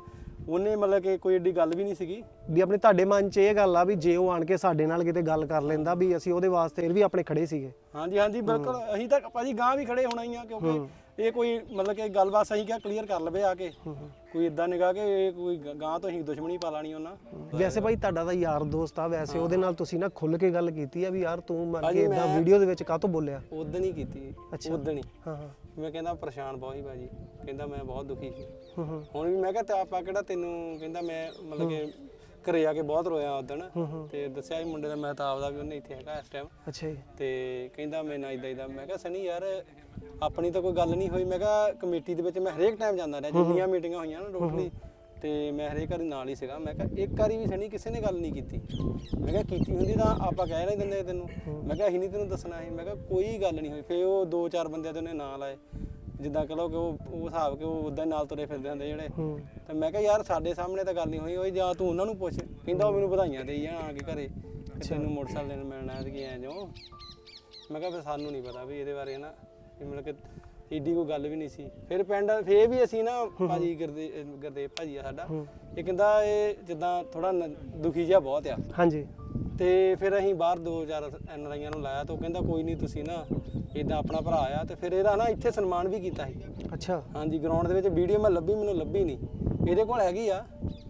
ਉਹਨੇ ਮਤਲਬ ਕਿ ਕੋਈ ਏਡੀ ਗੱਲ ਵੀ ਨਹੀਂ ਸੀਗੀ। ਵੀ ਆਪਣੇ ਤੁਹਾਡੇ ਮਨ 'ਚ ਇਹ ਗੱਲ ਆ ਵੀ ਜੇ ਉਹ ਆਣ ਕੇ ਸਾਡੇ ਨਾਲ ਕਿਤੇ ਗੱਲ ਕਰ ਲੈਂਦਾ ਵੀ ਅਸੀਂ ਉਹਦੇ ਵਾਸਤੇ ਫਿਰ ਵੀ ਆਪਣੇ ਖੜੇ ਸੀਗੇ। ਹਾਂਜੀ ਹਾਂਜੀ ਬਿਲਕੁਲ। ਅਸੀਂ ਤਾਂ ਭਾਜੀ ਗਾਂ ਵੀ ਖੜੇ ਹੋਣਾ ਹੀ ਆ ਕਿਉਂਕਿ ਇਹ ਕੋਈ ਮਤਲਬ ਕਿ ਗੱਲਬਾਤ ਸਹੀ ਕਿਹਾ ਕਲੀਅਰ ਕਰ ਲਵੇ ਆ ਕੇ। ਕੋਈ ਇਦਾਂ ਨਿਗਾ ਕਿ ਇਹ ਕੋਈ ਗ- ਤੋਂ ਅਸੀਂ ਦੁਸ਼ਮਣੀ ਪਾ ਲਾਣੀ ਉਹਨਾਂ। ਵੈਸੇ ਭਾਈ ਤੁਹਾਡਾ ਤਾਂ ਯਾਰ ਦੋਸਤ ਆ ਵੈਸੇ ਉਹਦੇ ਨਾਲ ਤੁਸੀਂ ਨਾ ਖੁੱਲ ਕੇ ਗੱਲ ਕੀਤੀ ਆ ਵੀ ਯਾਰ ਤੂੰ ਮੰਨ ਕੇ ਇਦਾਂ ਵੀਡੀਓ ਦੇ ਵਿੱਚ ਕਾਹਤੋਂ ਬੋਲਿਆ? ਉਦੋਂ ਹੀ ਕੀਤੀ। ਉਦੋਂ ਹੀ। ਹਾਂ ਹਾਂ। ਮੈਂ ਕਹਿੰਦਾ ਪਰੇਸ਼ਾਨ ਬਹੁਤ ਹੀ ਭਾਜੀ। ਕਹਿੰਦਾ ਮੈਂ ਬਹੁਤ ਦੁਖੀ ਸੀ। ਹੂੰ ਹੂੰ। ਹੁਣ ਵੀ ਮੈਂ ਕਿਹਾ ਤੇ ਆਪਾਂ ਕਿਹੜਾ ਤੈਨੂੰ ਕਹਿੰਦਾ ਮੈਂ ਮਤਲਬ ਕਿ ਘਰੇ ਆ ਕੇ ਬਹੁਤ ਰੋਇਆ ਉਦਣ ਹੂੰ ਹੂੰ। ਤੇ ਦੱਸਿਆ ਸੀ ਮੁੰਡੇ ਦਾ ਮਹਿਤਾਬ ਦਾ ਵੀ ਉਹਨੇ ਇੱਥੇ ਹੈਗਾ ਇਸ ਟਾਈਮ ਅੱਛਾ ਜੀ। ਤੇ ਕਹਿੰਦਾ ਮੈਂ ਨਾ ਇਦਾਂ ਇਦਾਂ ਮੈਂ ਕਿਹਾ ਸਨੀ ਯਾਰ ਆਪਣੀ ਤਾਂ ਕੋਈ ਗੱਲ ਨਹੀਂ ਹੋਈ। ਮੈਂ ਕਿਹਾ ਕਮੇਟੀ ਦੇ ਵਿੱਚ ਮੈਂ ਹਰੇਕ ਟਾਈਮ ਜਾਂਦਾ ਰਿਹਾ। ਜਿੰਨੀਆਂ ਮੀਟਿੰਗਾਂ ਹੋਈਆਂ ਨਾ ਟੋਟਲੀ ਤੇ ਮੈਂ ਹਰੇਕ ਵਾਰੀ ਨਾਲ ਹੀ ਸੀਗਾ। ਮੈਂ ਕਿਹਾ ਇੱਕ ਵਾਰੀ ਵੀ ਸਨੀ ਕਿਸੇ ਨੇ ਗੱਲ ਨਹੀਂ ਕੀਤੀ। ਮੈਂ ਕਿਹਾ ਕੀਤੀ ਹੁੰਦੀ ਤਾਂ ਆਪਾਂ ਕਹਿ ਨਹੀਂ ਦਿੰਦੇ ਤੈਨੂੰ। ਮੈਂ ਕਿਹਾ ਅਸੀਂ ਨਹੀਂ ਤੈਨੂੰ ਦੱਸਣਾ ਸੀ। ਮੈਂ ਕਿਹਾ ਕੋਈ ਗੱਲ ਨਹੀਂ ਹੋਈ। ਫੇ ਉਹ ਦੋ ਚਾਰ ਬੰਦਿਆਂ ਦੇ ਉਹਨੇ ਨਾਂ ਲਾਏ। ਜਿੱਦਾਂ ਕਹ ਲਓ ਕਿ ਉਹ ਉਹ ਹਿਸਾਬ ਕਿ ਉਹ ਉਦਾਂ ਨਾਲ ਤੁਰੇ ਫਿਰਦੇ ਹੁੰਦੇ ਜਿਹੜੇ। ਤੇ ਮੈਂ ਕਿਹਾ ਯਾਰ ਸਾਡੇ ਸਾਹਮਣੇ ਤਾਂ ਗੱਲ ਨਹੀਂ ਹੋਈ। ਹੋਈ ਜਾਂ ਤੂੰ ਉਹਨਾਂ ਨੂੰ ਪੁੱਛ। ਕਹਿੰਦਾ ਉਹ ਮੈਨੂੰ ਵਧਾਈਆਂ ਦੇਈ ਜਾਣ ਆ ਕੇ ਘਰੇ। ਤੈਨੂੰ ਮੋਟਰਸਾਈਕਲ ਦੇਣ ਮਿਲਣਾ ਹੈ ਤੇ ਕੀ ਐ ਜੋ ਮੈਂ ਕਿਹਾ ਫਿਰ ਸਾਨੂੰ ਨਹੀਂ ਪਤਾ ਵੀ ਇਹਦੇ ਬਾਰੇ ਨਾ। ਵੀ ਮਤਲਬ ਕਿ ਏਡੀ ਕੋਈ ਗੱਲ ਵੀ ਨਹੀਂ ਸੀ। ਫਿਰ ਪਿੰਡ ਫੇਰ ਵੀ ਅਸੀਂ ਨਾ ਭਾਜੀ ਗੁਰਦੇ ਗੁਰਦੇਵ ਭਾਜੀ ਆ ਸਾਡਾ। ਇਹ ਕਹਿੰਦਾ ਇਹ ਜਿੱਦਾਂ ਥੋੜਾ ਦੁਖੀ ਜਿਹਾ ਬਹੁਤ ਆ। ਹਾਂਜੀ। ਤੇ ਫਿਰ ਅਸੀਂ ਬਾਹਰ ਦੋ ਚਾਰ ਐਨਆਰਆਈਆਂ ਨੂੰ ਲਾਇਆ ਤਾਂ ਉਹ ਕਹਿੰਦਾ ਕੋਈ ਨਹੀਂ ਤੁਸੀਂ ਨਾ ਇਦਾਂ ਆਪਣਾ ਭਰਾ ਆ ਤੇ ਫਿਰ ਇਹਦਾ ਨਾ ਇੱਥੇ ਸਨਮਾਨ ਵੀ ਕੀਤਾ ਸੀ। ਅੱਛਾ। ਹਾਂਜੀ ਗਰਾਊਂਡ ਦੇ ਵਿੱਚ ਵੀਡੀਓ ਮੈਂ ਲੱਭੀ ਮੈਨੂੰ ਲੱਭੀ ਨਹੀਂ। ਇਹਦੇ ਕੋਲ ਹੈਗੀ ਆ।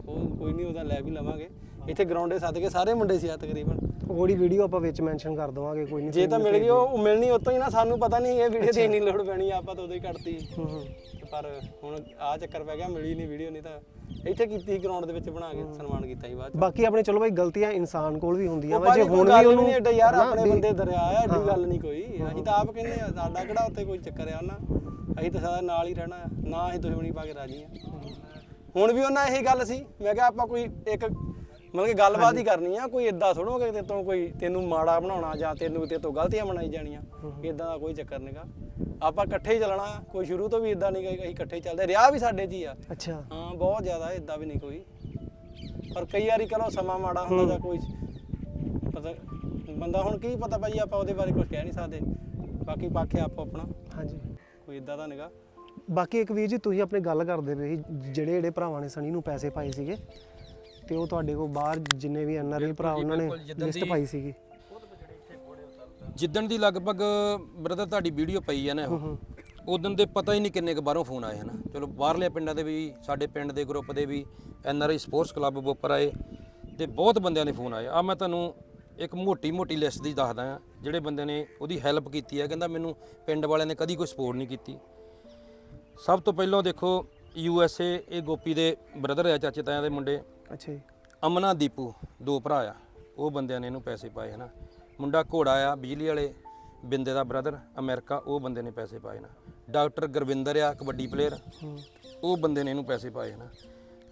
ਉਹ ਕੋਈ ਨਹੀਂ ਉਹਦਾ ਲੈ ਵੀ ਲਵਾਂਗੇ। ਇੱਥੇ ਗਰਾਊਂਡ ਦੇ ਸੱਦ ਕੇ ਸਾਰੇ ਮੁੰਡੇ ਸੀ ਆ ਤਕਰੀਬਨ। ਉਹਦੀ ਵੀਡੀਓ ਆਪਾਂ ਵਿੱਚ ਮੈਂਸ਼ਨ ਕਰ ਦਵਾਂਗੇ ਕੋਈ ਨਹੀਂ ਜੇ ਤਾਂ ਮਿਲ ਗਈ ਉਹ ਮਿਲਣੀ ਉਤੋਂ ਹੀ ਨਾ ਸਾਨੂੰ ਪਤਾ ਨਹੀਂ ਇਹ ਵੀਡੀਓ ਦੀ ਇੰਨੀ ਲੋੜ ਪੈਣੀ ਆਪਾਂ ਤਾਂ ਉਦੋਂ ਹੀ ਕੱਢਤੀ ਹੂੰ ਹੂੰ। ਤੇ ਪਰ ਹੁਣ ਆ ਚੱਕਰ ਪੈ ਗਿਆ ਮਿਲੀ ਨਹੀਂ ਵੀਡੀਓ ਨਹੀਂ ਤਾਂ ਇੱਥੇ ਕੀਤੀ ਸੀ ਗਰਾਊਂਡ ਦੇ ਵਿੱਚ ਬਣਾ ਕੇ ਸਨਮਾਨ ਕੀਤਾ ਸੀ ਬਾਅਦ ਚ। ਬਾਕੀ ਆਪਣੇ ਚਲੋ ਭਾਈ ਗਲਤੀਆਂ ਇਨਸਾਨ ਕੋਲ ਵੀ ਹੁੰਦੀਆਂ ਵਾ ਜੇ ਹੁਣ ਵੀ ਉਹਨੂੰ ਨਹੀਂ ਏਡਾ ਯਾਰ ਆਪਣੇ ਬੰਦੇ ਦਰਿਆ ਆ ਏਡੀ ਗੱਲ ਨਹੀਂ ਕੋਈ। ਅਸੀਂ ਤਾਂ ਆਪ ਕਹਿੰਦੇ ਆ ਸਾਡਾ ਕਿਹੜਾ ਉੱਤੇ ਕੋਈ ਚੱਕਰ ਆ ਨਾ ਅਸੀਂ ਤਾਂ ਸਦਾ ਨਾਲ ਹੀ ਰਹਿਣਾ ਨਾ ਅਸੀਂ ਦੁਸ਼ਮਣੀ ਪਾ ਕੇ ਰਾਜੀ ਆ। ਹੁਣ ਵੀ ਉਹਨਾਂ ਇਹੀ ਗੱਲ ਸੀ ਮੈਂ ਕਿਹਾ ਆਪਾਂ ਕੋਈ ਇੱਕ ਮਤਲਬ ਕਿ ਗੱਲਬਾਤ ਹੀ ਕਰਨੀ ਆ ਕੋਈ ਇਦਾਂ ਥੋੜੋ ਕਿ ਤੇ ਤੋਂ ਕੋਈ ਤੈਨੂੰ ਮਾੜਾ ਬਣਾਉਣਾ ਜਾਂ ਤੈਨੂੰ ਤੇ ਤੋਂ ਗਲਤੀਆਂ ਬਣਾਈ ਜਾਣੀਆਂ ਇਦਾਂ ਦਾ ਕੋਈ ਚੱਕਰ ਨਹੀਂਗਾ ਆਪਾਂ ਇਕੱਠੇ ਹੀ ਚੱਲਣਾ ਕੋਈ ਸ਼ੁਰੂ ਤੋਂ ਵੀ ਇਦਾਂ ਨਹੀਂ ਅਸੀਂ ਇਕੱਠੇ ਚੱਲਦੇ ਰਿਹਾ ਵੀ ਸਾਡੇ 'ਚ ਹੀ ਆ। ਅੱਛਾ। ਹਾਂ ਬਹੁਤ ਜ਼ਿਆਦਾ ਇਦਾਂ ਵੀ ਨਹੀਂ ਕੋਈ। ਪਰ ਕਈ ਵਾਰੀ ਚਲੋ ਸਮਾਂ ਮਾੜਾ ਹੁੰਦਾ ਜਾਂ ਕੋਈ ਪਤਾ ਬੰਦਾ ਹੁਣ ਕੀ ਪਤਾ ਭਾਈ ਆਪਾਂ ਉਹਦੇ ਬਾਰੇ ਕੁਝ ਕਹਿ ਨਹੀਂ ਸਕਦੇ। ਬਾਕੀ ਪਾਖੇ ਆਪੋ ਆਪਣਾ। ਹਾਂਜੀ। ਕੋਈ ਇਦਾਂ ਦਾ ਨਿਗਾ ਬਾਕੀ ਇੱਕ ਵੀਰ ਜੀ ਤੁਸੀਂ ਆਪਣੇ ਗੱਲ ਕਰਦੇ ਪਏ ਸੀ ਜਿਹੜੇ ਜਿਹੜੇ ਭਰਾਵਾਂ ਨੇ ਸਣੀ ਨੂੰ ਪੈਸੇ ਪਾਏ ਸੀਗੇ ਤੇ ਉਹ ਤੁਹਾਡੇ ਕੋਲ ਬਾਹਰ ਜਿੰਨੇ ਵੀ ਐਨਆਰਆਈ ਭਰਾ ਉਹਨਾਂ ਨੇ ਬਿਲਕੁਲ, ਜਿੱਦਾਂ ਲਿਸਟ ਦੀ- ਪਾਈ ਸੀਗੀ। ਜਿੱਦਣ ਦੀ ਲਗਭਗ ਬ੍ਰਦਰ ਤੁਹਾਡੀ ਵੀਡੀਓ ਪਈ ਹੈ ਨਾ ਉਹ ਉਦੋਂ ਦੇ ਪਤਾ ਹੀ ਨਹੀਂ ਕਿੰਨੇ ਕੁ ਬਾਹਰੋਂ ਫੋਨ ਆਏ ਹਨ। ਚਲੋ ਬਾਹਰਲੇ ਪਿੰਡਾਂ ਦੇ ਵੀ ਸਾਡੇ ਪਿੰਡ ਦੇ ਗਰੁੱਪ ਦੇ ਵੀ N R I sports club Bopar ਆਏ ਤੇ ਬਹੁਤ ਬੰਦਿਆਂ ਦੇ ਫੋਨ ਆਏ। ਆ ਮੈਂ ਤੁਹਾਨੂੰ ਇੱਕ ਮੋਟੀ ਮੋਟੀ ਲਿਸਟ ਦੀ ਦੱਸਦਾ ਆ ਜਿਹੜੇ ਬੰਦੇ ਨੇ ਉਹਦੀ ਹੈਲਪ ਕੀਤੀ ਹੈ ਕਹਿੰਦਾ ਮੈਨੂੰ ਪਿੰਡ ਵਾਲਿਆਂ ਨੇ ਕਦੀ ਕੋਈ ਸਪੋਰਟ ਨਹੀਂ ਕੀਤੀ। ਸਭ ਤੋਂ ਪਹਿਲਾਂ ਦੇਖੋ ਯੂ ਐਸ ਏ ਇਹ ਗੋਪੀ ਦੇ ਬ੍ਰਦਰ ਆ ਚਾਚੇ ਤਾਇਆਂ ਦੇ ਮੁੰਡੇ। ਅੱਛਾ ਜੀ। ਅਮਨਾ ਦੀਪੂ ਦੋ ਭਰਾ ਆ। ਉਹ ਬੰਦਿਆਂ ਨੇ ਇਹਨੂੰ ਪੈਸੇ ਪਾਏ ਹਨਾ। ਮੁੰਡਾ ਘੋੜਾ ਆ ਬਿਜਲੀ ਵਾਲੇ ਬਿੰਦੇ ਦਾ ਬ੍ਰਦਰ ਅਮਰੀਕਾ ਉਹ ਬੰਦੇ ਨੇ ਪੈਸੇ ਪਾਏ ਨਾ ਡਾਕਟਰ ਗੁਰਵਿੰਦਰ ਆ ਕਬੱਡੀ ਪਲੇਅਰ ਉਹ ਬੰਦੇ ਨੇ ਇਹਨੂੰ ਪੈਸੇ ਪਾਏ ਹਨਾ।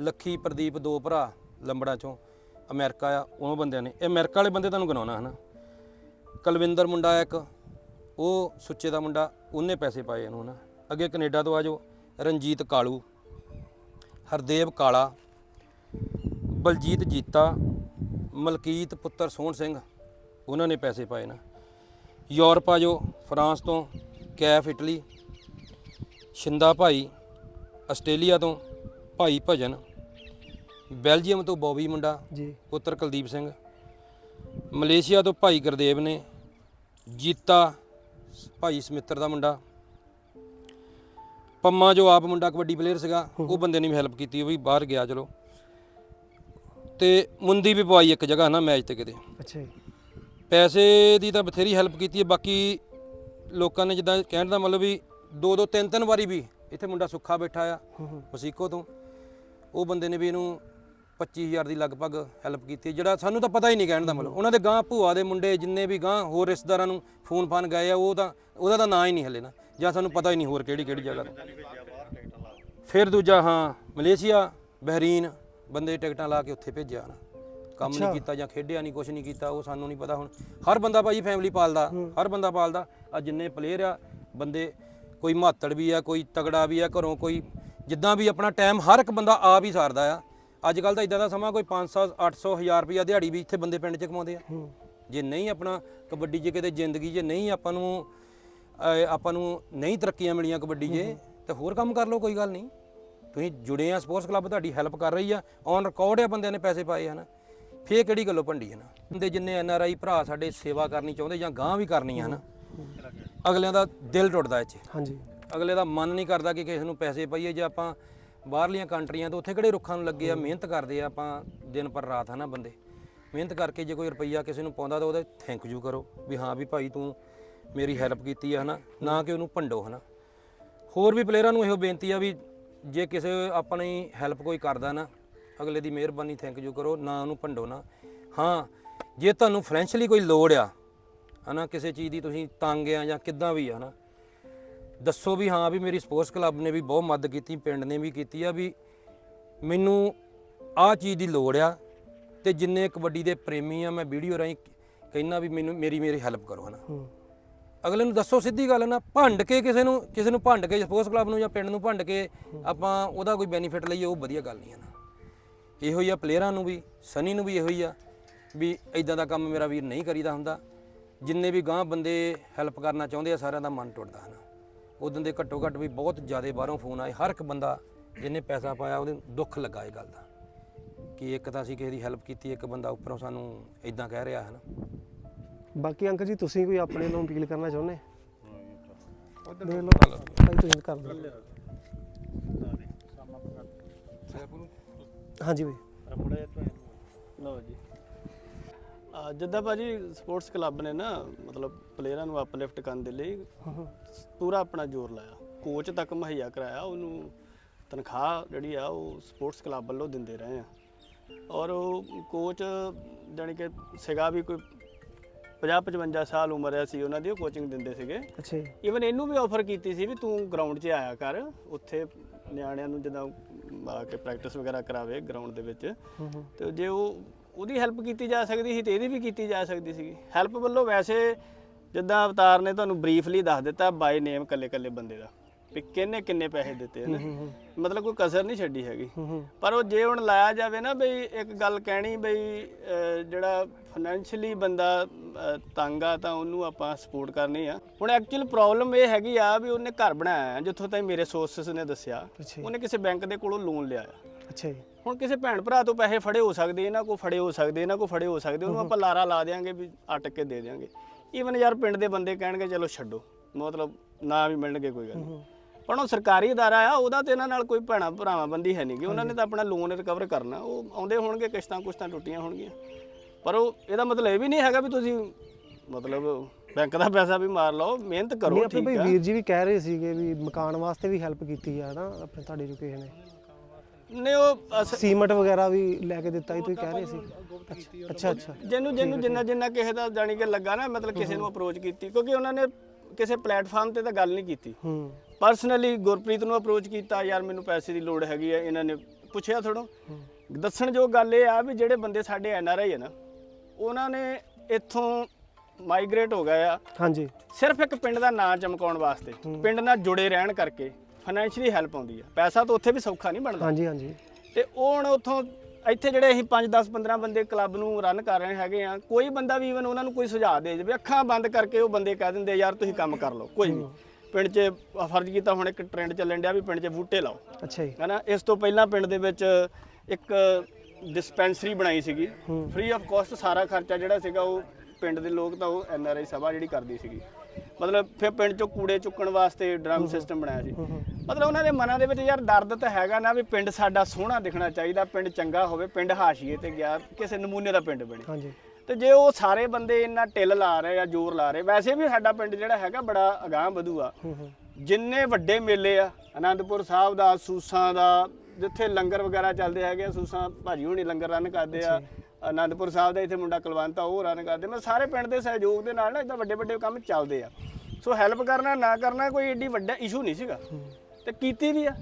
ਲੱਖੀ ਪ੍ਰਦੀਪ ਦੋ ਭਰਾ ਲੰਬੜਾ ਚੋਂ ਅਮਰੀਕਾ ਆ ਉਹ ਬੰਦਿਆਂ ਨੇ ਇਹ ਅਮਰੀਕਾ ਵਾਲੇ ਬੰਦੇ ਤੁਹਾਨੂੰ ਗਨਾਉਣਾ ਹਨਾ। ਕਲਵਿੰਦਰ ਮੁੰਡਾ ਇੱਕ ਉਹ ਸੁੱਚੇ ਦਾ ਮੁੰਡਾ ਉਹਨੇ ਪੈਸੇ ਪਾਏ ਇਹਨੂੰ ਹਨਾ। ਅੱਗੇ ਕੈਨੇਡਾ ਤੋਂ ਆ ਜਾਓ ਰਣਜੀਤ ਕਾਲੂ ਹਰਦੇਵ ਕਾਲਾ ਬਲਜੀਤ ਜੀਤਾ ਮਲਕੀਤ ਪੁੱਤਰ ਸੋਹਣ ਸਿੰਘ ਉਹਨਾਂ ਨੇ ਪੈਸੇ ਪਾਏ ਨਾ। ਯੂਰਪ ਆ ਜੋ ਫਰਾਂਸ ਤੋਂ ਕੈਫ ਇਟਲੀ। ਸ਼ਿੰਦਾ ਭਾਈ ਆਸਟ੍ਰੇਲੀਆ ਤੋਂ ਭਾਈ ਭਜਨ। ਬੈਲਜੀਅਮ ਤੋਂ ਬੌਬੀ ਮੁੰਡਾ ਜੀ। ਪੁੱਤਰ ਕੁਲਦੀਪ ਸਿੰਘ। ਮਲੇਸ਼ੀਆ ਤੋਂ ਭਾਈ ਗੁਰਦੇਵ ਨੇ ਜੀਤਾ ਭਾਈ ਸਮਿੱਤਰ ਦਾ ਮੁੰਡਾ। ਪੰਮਾ ਜੋ ਆਪ ਮੁੰਡਾ ਕਬੱਡੀ ਪਲੇਅਰ ਸੀਗਾ ਉਹ ਬੰਦੇ ਨੇ ਵੀ ਹੈਲਪ ਕੀਤੀ ਉਹ ਵੀ ਬਾਹਰ ਗਿਆ ਚਲੋ। ਤੇ ਮੁੰਦੀ ਵੀ ਪਵਾਈ ਇੱਕ ਜਗ੍ਹਾ ਨਾ ਮੈਚ ਤੇ ਕਿਤੇ। ਅੱਛਾ ਜੀ। ਪੈਸੇ ਦੀ ਤਾਂ ਬਥੇਰੀ ਹੈਲਪ ਕੀਤੀ ਹੈ ਬਾਕੀ ਲੋਕਾਂ ਨੇ ਜਿੱਦਾਂ ਕਹਿਣ ਦਾ ਮਤਲਬ ਵੀ ਦੋ ਦੋ ਤਿੰਨ ਤਿੰਨ ਵਾਰੀ ਵੀ ਇੱਥੇ ਮੁੰਡਾ ਸੁੱਖਾ ਬੈਠਾ ਆ ਮਸੀਕੋ ਤੋਂ। ਉਹ ਬੰਦੇ ਨੇ ਵੀ ਇਹਨੂੰ 25000 ਦੀ ਲਗਭਗ ਹੈਲਪ ਕੀਤੀ ਹੈ, ਜਿਹੜਾ ਸਾਨੂੰ ਤਾਂ ਪਤਾ ਹੀ ਨਹੀਂ ਕਹਿਣ ਦਾ ਮਤਲਬ। ਉਹਨਾਂ ਦੇ ਗਾਂ ਭੂਆ ਦੇ ਮੁੰਡੇ ਜਿੰਨੇ ਵੀ ਗਾਂ ਹੋਰ ਰਿਸ਼ਤੇਦਾਰਾਂ ਨੂੰ ਫੋਨ ਫਾਨ ਗਏ ਆ ਉਹ ਤਾਂ ਉਹਦਾ ਤਾਂ ਨਾਂ ਹੀ ਨਹੀਂ ਹਲੇ ਨਾ ਜਾਂ ਸਾਨੂੰ ਪਤਾ ਹੀ ਨਹੀਂ ਹੋਰ ਕਿਹੜੀ ਕਿਹੜੀ ਜਗ੍ਹਾ ਤੋਂ। ਫਿਰ ਦੂਜਾ ਹਾਂ ਮਲੇਸ਼ੀਆ ਬਹਿਰੀਨ ਬੰਦੇ ਟਿਕਟਾਂ ਲਾ ਕੇ ਉੱਥੇ ਭੇਜਿਆ ਨਾ। ਕੰਮ ਨਹੀਂ ਕੀਤਾ ਜਾਂ ਖੇਡਿਆ ਨਹੀਂ ਕੁਝ ਨਹੀਂ ਕੀਤਾ ਉਹ ਸਾਨੂੰ ਨਹੀਂ ਪਤਾ ਹੁਣ। ਹਰ ਬੰਦਾ ਭਾਈ ਫੈਮਿਲੀ ਪਾਲਦਾ ਹਰ ਬੰਦਾ ਪਾਲਦਾ। ਆ ਜਿੰਨੇ ਪਲੇਅਰ ਆ ਬੰਦੇ ਕੋਈ ਮਾਤੜ ਵੀ ਆ ਕੋਈ ਤਗੜਾ ਵੀ ਆ ਘਰੋਂ ਕੋਈ ਜਿੱਦਾਂ ਵੀ ਆਪਣਾ ਟਾਈਮ ਹਰ ਇੱਕ ਬੰਦਾ ਆਪ ਹੀ ਸਾਰਦਾ ਆ। ਅੱਜ ਕੱਲ ਤਾਂ ਇਦਾਂ ਦਾ ਸਮਾਂ ਕੋਈ 500 800 1000 ਰੁਪਇਆ ਦਿਹਾੜੀ ਵੀ ਇੱਥੇ ਬੰਦੇ ਪਿੰਡ 'ਚ ਕਮਾਉਂਦੇ ਆ। ਜੇ ਨਹੀਂ ਆਪਣਾ ਕਬੱਡੀ 'ਚ ਕਿਤੇ ਜ਼ਿੰਦਗੀ 'ਚ ਨਹੀਂ ਆਪਾਂ ਨੂੰ ਆਪਾਂ ਨੂੰ ਨਹੀਂ ਤਰੱਕੀਆਂ ਮਿਲੀਆਂ ਕਬੱਡੀ 'ਚ ਤੇ ਹੋਰ ਕੰਮ ਕਰ ਲਓ ਕੋਈ ਗੱਲ ਨਹੀਂ। ਤੁਸੀਂ ਜੁੜੇ ਆ ਸਪੋਰਟਸ ਕਲੱਬ ਤੁਹਾਡੀ ਹੈਲਪ ਕਰ ਰਹੀ ਆ ਔਨ ਰਿਕਾਰਡ ਆ ਬੰਦਿਆਂ ਨੇ ਪੈਸੇ ਪਾਏ ਹਨ। ਫੇਰ ਕਿਹੜੀ ਗੱਲੋਂ ਭੰਡੀ ਹੈ ਨਾ ਬੰਦੇ ਜਿੰਨੇ ਐਨ ਆਰ ਆਈ ਭਰਾ ਸਾਡੇ ਸੇਵਾ ਕਰਨੀ ਚਾਹੁੰਦੇ ਜਾਂ ਗਾਂ ਵੀ ਕਰਨੀ ਹੈ ਨਾ ਅਗਲਿਆਂ ਦਾ ਦਿਲ ਟੁੱਟਦਾ 'ਚ ਹਾਂਜੀ। ਅਗਲੇ ਦਾ ਮਨ ਨਹੀਂ ਕਰਦਾ ਕਿ ਕਿਸੇ ਨੂੰ ਪੈਸੇ ਪਾਈਏ ਜੇ ਆਪਾਂ ਬਾਹਰਲੀਆਂ ਕੰਟਰੀਆਂ ਤੋਂ ਉੱਥੇ ਕਿਹੜੇ ਰੁੱਖਾਂ ਨੂੰ ਲੱਗੇ ਆ ਮਿਹਨਤ ਕਰਦੇ ਆ ਆਪਾਂ ਦਿਨ ਪਰ ਰਾਤ ਹਨਾ ਬੰਦੇ। ਮਿਹਨਤ ਕਰਕੇ ਜੇ ਕੋਈ ਰੁਪਈਆ ਕਿਸੇ ਨੂੰ ਪਾਉਂਦਾ ਤਾਂ ਉਹਦਾ ਥੈਂਕ ਯੂ ਕਰੋ ਵੀ ਹਾਂ ਵੀ ਭਾਈ ਤੂੰ ਮੇਰੀ ਹੈਲਪ ਕੀਤੀ ਆ ਹਨਾ ਨਾ ਕਿ ਉਹਨੂੰ ਭੰਡੋ ਹਨਾ। ਹੋਰ ਵੀ ਪਲੇਅਰਾਂ ਨੂੰ ਇਹੋ ਬੇਨਤੀ ਆ ਵੀ ਜੇ ਕਿਸੇ ਆਪਣੀ ਹੈਲਪ ਕੋਈ ਕਰਦਾ ਨਾ, ਅਗਲੇ ਦੀ ਮਿਹਰਬਾਨੀ ਥੈਂਕ ਯੂ ਕਰੋ, ਨਾ ਉਹਨੂੰ ਭੰਡੋ ਨਾ। ਹਾਂ, ਜੇ ਤੁਹਾਨੂੰ ਫਾਈਨੈਂਸ਼ਲੀ ਕੋਈ ਲੋੜ ਆ, ਹਨਾ, ਕਿਸੇ ਚੀਜ਼ ਦੀ ਤੁਸੀਂ ਤੰਗ ਆ ਜਾਂ ਕਿੱਦਾਂ ਵੀ ਆ ਨਾ, ਦੱਸੋ ਵੀ ਹਾਂ ਵੀ ਮੇਰੀ ਸਪੋਰਟਸ ਕਲੱਬ ਨੇ ਵੀ ਬਹੁਤ ਮਦਦ ਕੀਤੀ, ਪਿੰਡ ਨੇ ਵੀ ਕੀਤੀ ਆ ਵੀ ਮੈਨੂੰ ਆਹ ਚੀਜ਼ ਦੀ ਲੋੜ ਆ ਤੇ ਜਿੰਨੇ ਕਬੱਡੀ ਦੇ ਪ੍ਰੇਮੀ ਆ, ਮੈਂ ਵੀਡੀਓ ਰਾਹੀਂ ਕਹਿਣਾ ਵੀ ਮੈਨੂੰ, ਮੇਰੀ ਮੇਰੀ ਹੈਲਪ ਕਰੋ, ਹਨਾ। ਹੂੰ। ਅਗਲੇ ਨੂੰ ਦੱਸੋ ਸਿੱਧੀ ਗੱਲ ਨਾ, ਭੰਡ ਕੇ ਕਿਸੇ ਨੂੰ ਕਿਸੇ ਨੂੰ ਭੰਡ ਕੇ ਸਪੋਰਟਸ ਕਲੱਬ ਨੂੰ ਜਾਂ ਪਿੰਡ ਨੂੰ ਭੰਡ ਕੇ ਆਪਾਂ ਉਹਦਾ ਕੋਈ ਬੈਨੀਫਿਟ ਲਈਏ, ਉਹ ਵਧੀਆ ਗੱਲ ਨਹੀਂ ਹੈ ਨਾ। ਇਹੋ ਹੀ ਆ ਪਲੇਅਰਾਂ ਨੂੰ ਵੀ ਸਨੀ ਨੂੰ ਵੀ ਇਹੋ ਹੀ ਆ ਵੀ ਇਦਾਂ ਦਾ ਕੰਮ ਮੇਰਾ ਵੀਰ ਨਹੀਂ ਕਰੀਦਾ ਹੁੰਦਾ। ਜਿੰਨੇ ਵੀ ਗਾਂ ਬੰਦੇ ਹੈਲਪ ਕਰਨਾ ਚਾਹੁੰਦੇ ਆ, ਸਾਰਿਆਂ ਦਾ ਮਨ ਟੁੱਟਦਾ ਹਨਾ ਉਦੋਂ ਦੇ ਘੱਟੋ ਘੱਟ ਵੀ ਬਹੁਤ ਜ਼ਿਆਦਾ ਬਾਹਰੋਂ ਫੋਨ ਆਏ। ਹਰ ਇੱਕ ਬੰਦਾ ਜਿਹਨੇ ਪੈਸਾ ਪਾਇਆ, ਉਹਦੇ ਦੁੱਖ ਲੱਗਾ ਇਹ ਗੱਲ ਦਾ। ਕਿ ਇੱਕ ਤਾਂ ਅਸੀਂ ਕਿਸੇ ਦੀ ਹੈਲਪ ਕੀਤੀ, ਇੱਕ ਬੰਦਾ ਉੱਪਰੋਂ ਸਾਨੂੰ ਇਦਾਂ ਕਹਿ ਰਿਹਾ ਹੈ ਨਾ। ਬਾਕੀ ਅੰਕਲ ਜੀ ਤੁਸੀਂ ਕੋਈ ਆਪਣੇ ਨੂੰ ਅਪੀਲ ਕਰਨਾ ਚਾਹੁੰਦੇ? ਦੇਖ ਲਓ ਭਾਈ ਤੁਸੀਂ ਕਰ ਦਿਓ। ਹਾਂਜੀ ਭਾਈ ਲਓ ਜੀ। ਆ ਜਿੱਦਾਂ ਭਾਜੀ ਸਪੋਰਟਸ ਕਲੱਬ ਨੇ ਨਾ ਮਤਲਬ ਪਲੇਅਰਾਂ ਨੂੰ ਅਪਲਿਫਟ ਕਰਨ ਦੇ ਲਈ ਪੂਰਾ ਆਪਣਾ ਜ਼ੋਰ ਲਾਇਆ। ਕੋਚ ਤੱਕ ਮੁਹੱਈਆ ਕਰਾਇਆ ਉਹਨੂੰ ਤਨਖਾਹ ਜਿਹੜੀ ਆ ਉਹ ਸਪੋਰਟਸ ਕਲੱਬ ਵੱਲੋਂ ਦਿੰਦੇ ਰਹੇ ਆ। ਔਰ ਉਹ ਕੋਚ ਜਾਣੀ ਕਿ ਸੀਗਾ ਵੀ ਕੋਈ 50 55 ਸਾਲ ਉਮਰ ਆ ਸੀ ਉਹਨਾਂ ਦੀ ਉਹ ਕੋਚਿੰਗ ਦਿੰਦੇ ਸੀਗੇ। ਅੱਛਾ ਜੀ। ਇਵਨ ਇਹਨੂੰ ਵੀ ਆਫਰ ਕੀਤੀ ਸੀ ਵੀ ਤੂੰ ਗਰਾਊਂਡ 'ਚ ਆਇਆ ਕਰ ਉੱਥੇ ਨਿਆਣਿਆਂ ਨੂੰ ਜਦੋਂ ਆ ਕੇ ਪ੍ਰੈਕਟਿਸ ਵਗੈਰਾ ਕਰਾਵੇ ਗਰਾਊਂਡ ਦੇ ਵਿੱਚ। ਤੇ ਜੇ ਉਹ ਉਹਦੀ ਹੈਲਪ ਕੀਤੀ ਜਾ ਸਕਦੀ ਸੀ ਤੇ ਇਹਦੀ ਵੀ ਕੀਤੀ ਜਾ ਸਕਦੀ ਸੀ ਹੈਲਪ ਵੱਲੋਂ ਵੈਸੇ ਜਿੱਦਾਂ ਅਵਤਾਰ ਨੇ ਤੁਹਾਨੂੰ ਬਰੀਫਲੀ ਦੱਸ ਦਿੱਤਾ ਬਾਈ ਨੇਮ ਕੱਲੇ ਕੱਲੇ ਬੰਦੇ ਦਾ। ਵੀ ਕਿੰਨੇ ਕਿੰਨੇ ਪੈਸੇ ਦਿੱਤੇ ਹਨ ਮਤਲਬ ਕੋਈ ਕਸਰ ਨਹੀਂ ਛੱਡੀ ਹੈਗੀ। ਪਰ ਉਹ ਜੇ ਹੁਣ ਲਾਇਆ ਜਾਵੇ ਨਾ ਬਈ ਇੱਕ ਗੱਲ ਕਹਿਣੀ ਬਈ ਜਿਹੜਾ ਫਾਈਨੈਂਸ਼ੀਅਲੀ ਬੰਦਾ ਤੰਗ ਆ ਤਾਂ ਉਹਨੂੰ ਆਪਾਂ ਸਪੋਰਟ ਕਰਨੀ ਆ। ਹੁਣ ਐਕਚੁਅਲ ਪ੍ਰੋਬਲਮ ਇਹ ਹੈਗੀ ਆ ਵੀ ਉਹਨੇ ਘਰ ਬਣਾਇਆ ਜਿੱਥੋਂ ਤਾਈਂ ਮੇਰੇ ਸੋਰਸਸ ਨੇ ਦੱਸਿਆ। ਉਹਨੇ ਕਿਸੇ ਬੈਂਕ ਦੇ ਕੋਲੋਂ ਲੋਨ ਲਿਆ ਆ। ਅੱਛਾ ਜੀ। ਹੁਣ ਕਿਸੇ ਭੈਣ ਭਰਾ ਤੋਂ ਪੈਸੇ ਫੜੇ ਹੋ ਸਕਦੇ ਇਹਨਾਂ ਕੋ ਫੜੇ ਹੋ ਸਕਦੇ ਇਹਨਾਂ ਕੋ ਫੜੇ ਹੋ ਸਕਦੇ ਉਹਨੂੰ ਆਪਾਂ ਲਾਰਾ ਲਾ ਦੇਾਂਗੇ ਵੀ ਅਟਕ ਕੇ ਦੇ ਦੇਾਂਗੇ ਈਵਨ ਯਾਰ ਪਿੰਡ ਦੇ ਬੰਦੇ ਕਹਿਣਗੇ ਚਲੋ ਛੱਡੋ। ਮਤਲਬ ਨਾ ਵੀ ਮਿਲਣਗੇ ਕੋਈ ਗੱਲ ਨਹੀਂ। ਪਰ ਉਹ ਸਰਕਾਰੀ ਅਦਾਰਾ ਆ ਉਹਦਾ ਤੇ ਇਹਨਾਂ ਨਾਲ ਕੋਈ ਭੈਣਾ ਭਰਾਵਾਂ ਬੰਦੀ ਹੈ ਨਹੀਂਗੀ ਉਹਨਾਂ ਨੇ ਤਾਂ ਆਪਣਾ ਲੋਨ ਰਿਕਵਰ ਕਰਨਾ। ਉਹ ਆਉਂਦੇ ਹੋਣਗੇ ਕਿਸ਼ਤਾਂ ਕੁਸ਼ਤਾਂ ਟੁੱਟੀਆਂ ਹੋਣਗੀਆਂ। ਪਰ ਉਹ ਇਹਦਾ ਮਤਲਬ ਇਹ ਵੀ ਨਹੀਂ ਹੈਗਾ ਵੀ ਤੁਸੀਂ ਮਤਲਬ ਬੈਂਕ ਦਾ ਪੈਸਾ ਵੀ ਮਾਰ ਲਓ ਮਿਹਨਤ ਨਹੀਂ ਕਰੋ ਆਪਣੇ ਠੀਕ ਭਾਈ ਆ। ਵੀਰ ਜੀ ਵੀ ਕਹਿ ਰਹੇ ਸੀਗੇ ਵੀ ਮਕਾਨ ਵਾਸਤੇ ਵੀ ਹੈਲਪ ਕੀਤੀ ਆ ਨਾ ਆਪਣੇ ਤੁਹਾਡੇ ਜੋ ਕਿਸੇ ਨੇ। ਨਹੀਂ ਉਹ ਸੀਮਟ ਵਗੈਰਾ ਵੀ ਲੈ ਕੇ ਦਿੱਤਾ ਸੀ ਤੁਸੀਂ ਕਹਿ ਰਹੇ ਸੀ ਅੱਛਾ ਅੱਛਾ। ਜਿਹਨੂੰ ਜਿਹਨੂੰ ਜਿੰਨਾ ਜਿੰਨਾ ਕਿਸੇ ਦਾ ਜਾਣੀ ਕਿ ਲੱਗਾ ਨਾ ਮਤਲਬ ਕਿਸੇ ਨੂੰ ਅਪਰੋਚ ਕੀਤੀ ਕਿਉਂਕਿ ਉਹਨਾਂ ਨੇ ਕਿਸੇ ਪਲੇਟਫਾਰਮ ਤੇ ਤਾਂ ਗੱਲ ਨਹੀਂ ਕੀਤੀ। ਹੂੰ। ਪਰਸਨਲੀ ਗੁਰਪ੍ਰੀਤ ਨੂੰ ਅਪਰੋਚ ਕੀਤਾ ਯਾਰ ਮੈਨੂੰ ਪੈਸੇ ਦੀ ਲੋੜ ਹੈਗੀ ਆ। ਇਹਨਾਂ ਨੇ ਪੁੱਛਿਆ ਥੋੜੋ ਦੱਸਣ ਜੋ ਗੱਲ ਇਹ ਆ ਵੀ ਜਿਹੜੇ ਬੰਦੇ ਸਾਡੇ ਐਨ ਆਰ ਆਈ ਹੈ ਨਾ ਉਹਨਾਂ ਨੇ ਇੱਥੋਂ ਮਾਈਗ੍ਰੇਟ ਹੋ ਗਏ ਆ। ਹਾਂਜੀ। ਸਿਰਫ ਇੱਕ ਪਿੰਡ ਦਾ ਨਾਂ ਚਮਕਾਉਣ ਵਾਸਤੇ ਪਿੰਡ ਨਾਲ ਜੁੜੇ ਰਹਿਣ ਕਰਕੇ ਫਾਈਨੈਂਸ਼ੀਅਲੀ ਹੈਲਪ ਆਉਂਦੀ ਆ। ਪੈਸਾ ਤਾਂ ਉੱਥੇ ਵੀ ਸੌਖਾ ਨਹੀਂ ਬਣਦਾ। ਹਾਂਜੀ ਹਾਂਜੀ। ਤੇ ਉਹ ਹੁਣ ਉੱਥੋਂ ਇੱਥੇ ਜਿਹੜੇ ਅਸੀਂ 5 10 15 ਬੰਦੇ ਕਲੱਬ ਨੂੰ ਰਨ ਕਰ ਰਹੇ ਹੈਗੇ ਆ ਕੋਈ ਬੰਦਾ ਵੀ ਇਵਨ ਉਹਨਾਂ ਨੂੰ ਕੋਈ ਸੁਝਾਅ ਦੇ ਜਾਵੇ ਅੱਖਾਂ ਬੰਦ ਕਰਕੇ ਉਹ ਬੰਦੇ ਕਹਿ ਦਿੰਦੇ ਯਾਰ ਤੁਸੀਂ ਕੰਮ ਕਰ ਲਓ ਕੋਈ ਵੀ ਪਿੰਡ 'ਚ ਫਰਜ਼ ਕੀਤਾ ਹੁਣ ਇੱਕ ਟ੍ਰੈਂਡ ਚੱਲਣ ਡਿਆ ਵੀ ਪਿੰਡ 'ਚ ਬੂਟੇ ਲਾਓ। ਅੱਛਾ ਜੀ। ਹਨਾ ਇਸ ਤੋਂ ਪਹਿਲਾਂ ਪਿੰਡ ਦੇ ਵਿੱਚ ਇੱਕ ਡਿਸਪੈਂਸਰੀ ਬਣਾਈ ਸੀਗੀ। ਫ੍ਰੀ ਆਫ ਕਾਸਟ ਸਾਰਾ ਖਰਚਾ ਜਿਹੜਾ ਸੀਗਾ ਉਹ ਪਿੰਡ ਦੇ ਲੋਕ ਤਾਂ ਉਹ ਐਨ ਆਰ ਆਈ ਸਭਾ ਜਿਹੜੀ ਕਰਦੀ ਸੀਗੀ। ਮਤਲਬ ਫਿਰ ਪਿੰਡ ਚੋਂ ਕੂੜੇ ਚੁੱਕਣ ਵਾਸਤੇ ਡਰਮ ਸਿਸਟਮ ਬਣਾਇਆ ਸੀ। ਮਤਲਬ ਉਹਨਾਂ ਦੇ ਮਨਾਂ ਦੇ ਵਿੱਚ ਯਾਰ ਦਰਦ ਤਾਂ ਹੈਗਾ ਨਾ ਵੀ ਪਿੰਡ ਸਾਡਾ ਸੋਹਣਾ ਦਿਖਣਾ ਚਾਹੀਦਾ ਪਿੰਡ ਚੰਗਾ ਹੋਵੇ ਪਿੰਡ ਹਾਸ਼ੀਏ ਤੇ ਗਿਆ ਕਿਸੇ ਨਮੂਨੇ ਦਾ ਪਿੰਡ ਬਣੇ। ਹਾਂਜੀ। ਤੇ ਜੇ ਉਹ ਸਾਰੇ ਬੰਦੇ ਇੰਨਾ ਟਿੱਲ ਲਾ ਰਹੇ ਆ ਜ਼ੋਰ ਲਾ ਰਹੇ ਵੈਸੇ ਵੀ ਸਾਡਾ ਪਿੰਡ ਜਿਹੜਾ ਹੈਗਾ ਬੜਾ ਅਗਾਂਹ ਵਧੂ ਆ ਜਿੰਨੇ ਵੱਡੇ ਮੇਲੇ ਆ ਆਨੰਦਪੁਰ ਸਾਹਿਬ ਦਾ ਸੂਸਾਂ ਦਾ ਜਿੱਥੇ ਲੰਗਰ ਵਗੈਰਾ ਚੱਲਦੇ ਹੈਗੇ ਆ, ਸੂਸਾਂ ਭਾਜੀ ਹੁਣੀ ਲੰਗਰ ਰਨ ਕਰਦੇ ਆ ਆਨੰਦਪੁਰ ਸਾਹਿਬ ਦਾ ਇੱਥੇ ਮੁੰਡਾ ਕੁਲਵੰਤ ਆ ਉਹ ਰਨ ਕਰਦੇ ਮੈਂ ਸਾਰੇ ਪਿੰਡ ਦੇ ਸਹਿਯੋਗ ਦੇ ਨਾਲ ਨਾ ਇਦਾਂ ਵੱਡੇ ਵੱਡੇ ਕੰਮ ਚੱਲਦੇ ਆ। ਸੋ ਹੈਲਪ ਕਰਨਾ ਨਾ ਕਰਨਾ ਕੋਈ ਏਡੀ ਵੱਡਾ ਇਸ਼ੂ ਨਹੀਂ ਸੀਗਾ। ਤੇ ਕੀਤੀ ਵੀ ਆ।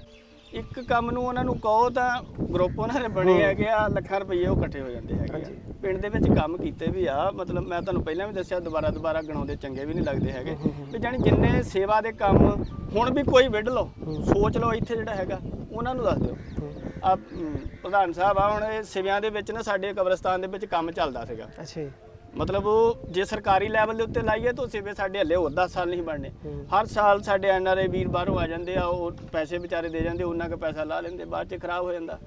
ਇੱਕ ਕੰਮ ਨੂੰ ਉਹਨਾਂ ਨੂੰ ਕਹੋ ਤਾਂ ਗਰੁੱਪ ਉਹਨਾਂ ਦੇ ਬਣੇ ਹੈਗੇ ਆ ਲੱਖਾਂ ਰੁਪਏ ਉਹ ਇਕੱਠੇ ਹੋ ਜਾਂਦੇ ਹੈਗੇ ਆ। ਪਿੰਡ ਦੇ ਵਿੱਚ ਕੰਮ ਕੀਤੇ ਵੀ ਆ ਮਤਲਬ ਮੈਂ ਤੁਹਾਨੂੰ ਪਹਿਲਾਂ ਵੀ ਦੱਸਿਆ ਦੁਬਾਰਾ ਦੁਬਾਰਾ ਗਣਾਉਂਦੇ ਚੰਗੇ ਵੀ ਨਹੀਂ ਲੱਗਦੇ ਹੈਗੇ। ਵੀ ਜਾਨੀ ਜਿੰਨੇ ਸੇਵਾ ਦੇ ਕੰਮ ਹੁਣ ਵੀ ਕੋਈ ਵਿੱਢ ਲਓ ਸੋਚ ਲਓ ਇੱਥੇ ਜਿਹੜਾ ਹੈਗਾ ਉਹਨਾਂ ਨੂੰ ਦੱਸ ਦਿਓ। ਆ ਪ੍ਰਧਾਨ ਸਾਹਿਬ ਆ ਹੁਣ ਇਹ ਸਿਵਿਆਂ ਦੇ ਵਿੱਚ ਨਾ ਸਾਡੇ ਕਬਰਸਤਾਨ ਦੇ ਵਿੱਚ ਕੰਮ ਚੱਲਦਾ ਸੀਗਾ। ਅੱਛਾ ਜੀ। ਮਤਲਬ ਉਹ ਜੇ ਸਰਕਾਰੀ ਲੈਵਲ ਦੇ ਉੱਤੇ ਲਾਈਏ ਤਾਂ ਸਿਵੇ ਸਾਡੇ ਹੱਲੇ ਹੋਰ 10 ਸਾਲ ਨਹੀਂ ਬਣਨੇ। ਹਰ ਸਾਲ ਸਾਡੇ ਐਨਆਰਏ ਵੀਰ ਬਾਹਰੋਂ ਆ ਜਾਂਦੇ ਆ ਉਹ ਪੈਸੇ ਵਿਚਾਰੇ ਦੇ ਜਾਂਦੇ ਉਹਨਾਂ ਕੁ ਪੈਸਾ ਲਾ ਲੈਂਦੇ ਬਾਅਦ ਚ ਖਰਾਬ ਹੋ ਜਾਂਦਾ।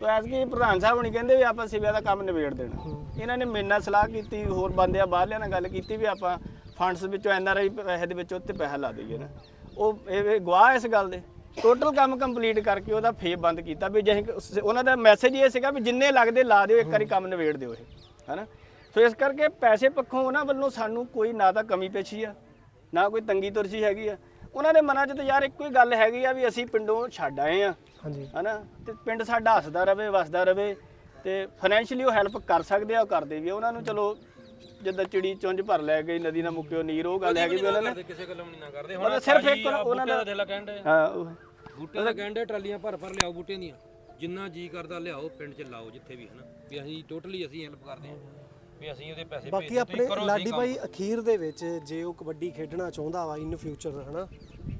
ਤਾਂ ਐਸ ਪ੍ਰਧਾਨ ਸਾਹਿਬ ਹੁਣੀ ਕਹਿੰਦੇ ਵੀ ਆਪਾਂ ਸਿਵਿਆਂ ਦਾ ਕੰਮ ਨਿਬੇੜ ਦੇਣਾ। ਇਹਨਾਂ ਨੇ ਮੇਰੇ ਨਾਲ ਸਲਾਹ ਕੀਤੀ ਹੋਰ ਬੰਦਿਆਂ ਬਾਹਰਲਿਆਂ ਨਾਲ ਗੱਲ ਕੀਤੀ ਵੀ ਆਪਾਂ ਫੰਡਸ ਵਿੱਚੋਂ ਐਨਆਰਆਈ ਪੈਸੇ ਦੇ ਵਿੱਚ ਉੱਤੇ ਪੈਸਾ ਲਾ ਦਈਏ ਨਾ। ਉਹ ਇਹ ਗਵਾਹ ਇਸ ਗੱਲ ਦੇ। ਟੋਟਲ ਕੰਮ ਕੰਪਲੀਟ ਕਰਕੇ ਉਹਦਾ ਫੇਰ ਬੰਦ ਕੀਤਾ ਵੀ ਜੇ ਉਹਨਾਂ ਦਾ ਮੈਸੇਜ ਇਹ ਸੀਗਾ ਵੀ ਜਿੰਨੇ ਲੱਗਦੇ ਲਾ ਦਿਓ ਇੱਕ ਵਾਰੀ ਕੰਮ ਨਿਬੇੜ ਦਿਓ ਇਹ ਹੈਨਾ? ਸੋ ਇਸ ਕਰਕੇ ਪੈਸੇ ਪੱਖੋਂ ਉਹਨਾਂ ਵੱਲੋਂ ਸਾਨੂੰ ਕੋਈ ਨਾ ਤਾਂ ਕਮੀ ਪੇਸ਼ੀ ਆ ਨਾ ਕੋਈ ਤੰਗੀ ਤੁਰਸ਼ੀ ਹੈਗੀ ਆ। ਉਹਨਾਂ ਦੇ ਮਨਾਂ 'ਚ ਤਾਂ ਯਾਰ ਇੱਕੋ ਹੀ ਗੱਲ ਹੈਗੀ ਆ ਵੀ ਅਸੀਂ ਪਿੰਡੋਂ ਛੱਡ ਆਏ ਆ। ਹਾਂਜੀ। ਹਨਾ? ਤੇ ਪਿੰਡ ਸਾਡਾ ਹੱਸਦਾ ਰਵੇ ਵਸਦਾ ਰਵੇ ਤੇ ਫਾਈਨੈਂਸ਼ੀਅਲੀ ਉਹ ਹੈਲਪ ਕਰ ਸਕਦੇ ਆ ਉਹ ਕਰਦੇ ਵੀ ਆ। ਉਹਨਾਂ ਨੂੰ ਚਲੋ ਜਿੱਦਾਂ ਚਿੜੀ ਚੁੰਝ ਭਰ ਲੈ ਗਈ ਨਦੀ ਨਾਲ ਮੁੱਕਿਓ ਨੀਰ ਉਹ ਗੱਲ ਹੈਗੀ ਵੀ ਉਹਨਾਂ ਨੇ। ਕਿਸੇ ਗੱਲੋਂ ਨਹੀਂ ਨਾ ਕਰਦੇ। ਮਤਲਬ ਸਿਰਫ ਇੱਕ ਉਹਨਾਂ ਦਾ ਦਿਲ ਕਹਿੰਦੇ ਹਾਂ ਉਹ- ਬੂਟੇ ਦਾ ਕਹਿੰਦੇ ਟਰਾਲੀਆਂ ਭਰ ਭਰ ਲਿਆਓ ਬੂਟਿਆਂ ਦੀਆਂ। ਜਿੰਨਾ ਜੀ ਕਰਦਾ ਲਿਆਓ ਪਿੰਡ 'ਚ ਲਾਓ ਜਿੱਥੇ ਵੀ ਹਨਾ? ਵੀ ਅਸੀਂ ਟੋਟਲੀ ਅਸੀਂ ਹੈਲਪ ਕਰਦੇ ਹਾਂ। ਵੀ ਅਸੀਂ ਉਹਦੇ ਪੈਸੇ ਬਾਕੀ ਭੇਜਦੇ, ਤੁਸੀਂ ਆਪਣੇ ਲਾਡੀ। ਭਾਈ ਅਖੀਰ ਦੇ ਵਿੱਚ ਜੇ ਉਹ ਕਬੱਡੀ ਖੇਡਣਾ ਚਾਹੁੰਦਾ ਵਾ ਇਨ ਫਿਊਚਰ ਹਨਾ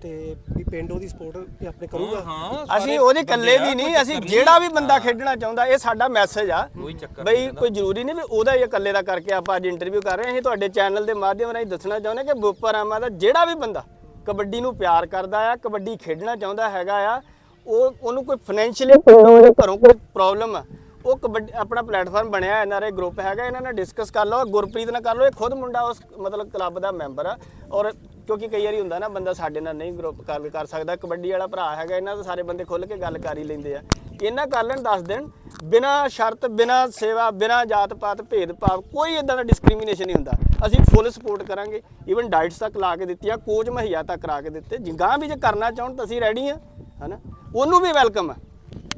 ਤੇ ਵੀ ਪਿੰਡ ਉਹਦੀ ਸਪੋਰਟ ਆਪਣੇ ਕਰੂਗਾ। ਹਾਂ ਅਸੀਂ ਉਹਦੇ ਇਕੱਲੇ ਦੀ ਨਹੀਂ ਅਸੀਂ ਜਿਹੜਾ ਵੀ ਬੰਦਾ ਖੇਡਣਾ ਚਾਹੁੰਦਾ ਇਹ ਸਾਡਾ ਮੈਸੇਜ ਆ। ਕੋਈ ਚੱਕਰ ਬਈ ਕੋਈ ਜ਼ਰੂਰੀ ਨਹੀਂ ਵੀ ਉਹਦਾ ਹੀ ਇਕੱਲੇ ਦਾ ਕਰਕੇ ਆਪਾਂ ਅੱਜ ਇੰਟਰਵਿਊ ਕਰ ਰਹੇ ਹਾਂ। ਅਸੀਂ ਤੁਹਾਡੇ ਚੈਨਲ ਦੇ ਮਾਧਿਅਮ ਰਾਹੀਂ ਦੱਸਣਾ ਚਾਹੁੰਦੇ ਕਿ ਬੋਪਰਾਮਾ ਦਾ ਜਿਹੜਾ ਵੀ ਬੰਦਾ ਕਬੱਡੀ ਨੂੰ ਪਿਆਰ ਕਰਦਾ ਆ ਕਬੱਡੀ ਖੇਡਣਾ ਚਾਹੁੰਦਾ ਹੈਗਾ ਆ ਉਹ ਉਹਨੂੰ ਕੋਈ ਫਾਈਨੈਂਸ਼ੀਅਲੀ ਉਹਦੇ ਘਰੋਂ ਕੋਈ ਪ੍ਰੋਬਲਮ ਆ। ਉਹ ਕਬੱਡੀ, ਆਪਣਾ ਪਲੇਟਫਾਰਮ ਬਣਿਆ ਐਨਆਰਆਈ ਗਰੁੱਪ ਹੈਗਾ, ਇਹਨਾਂ ਨਾਲ ਡਿਸਕਸ ਕਰ ਲਓ, ਗੁਰਪ੍ਰੀਤ ਨਾਲ ਕਰ ਲਓ, ਇਹ ਖੁਦ ਮੁੰਡਾ ਉਸ, ਮਤਲਬ ਕਲੱਬ ਦਾ ਮੈਂਬਰ ਆ, ਔਰ ਕਿਉਂਕਿ ਕਈ ਵਾਰੀ ਹੁੰਦਾ ਨਾ, ਬੰਦਾ ਸਾਡੇ ਨਾਲ ਨਹੀਂ ਗਰੁੱਪ ਗੱਲ ਕਰ ਸਕਦਾ, ਕਬੱਡੀ ਵਾਲਾ ਭਰਾ ਹੈਗਾ, ਇਹਨਾਂ ਦੇ ਸਾਰੇ ਬੰਦੇ ਖੁੱਲ ਕੇ ਗੱਲ ਕਰ ਹੀ ਲੈਂਦੇ ਆ। ਇਹਨਾਂ ਕਰ ਲੈਣ ਦੱਸ ਦੇਣ ਬਿਨਾ ਸ਼ਰਤ, ਬਿਨਾ ਸੇਵਾ, ਬਿਨਾ ਜਾਤ ਪਾਤ ਭੇਦਭਾਵ, ਕੋਈ ਇਦਾਂ ਦਾ ਡਿਸਕ੍ਰਿਮੀਨੇਸ਼ਨ ਨਹੀਂ ਹੁੰਦਾ। ਅਸੀਂ ਫੁੱਲ ਸਪੋਰਟ ਕਰਾਂਗੇ ਈਵਨ ਡਾਈਟਸ ਤੱਕ ਲਾ ਕੇ ਦਿੱਤੀਆਂ ਕੋਚ ਮੁਹੱਈਆ ਤੱਕ ਕਰਾ ਕੇ ਦਿੱਤੇ, ਜਿੰਗਾ ਵੀ ਜੇ ਕਰਨਾ ਚਾਹਣ ਤਾਂ ਅਸੀਂ ਰੈਡੀ ਆ, ਹਨਾ? ਉਹਨੂੰ ਵੀ ਵੈਲਕਮ ਆ।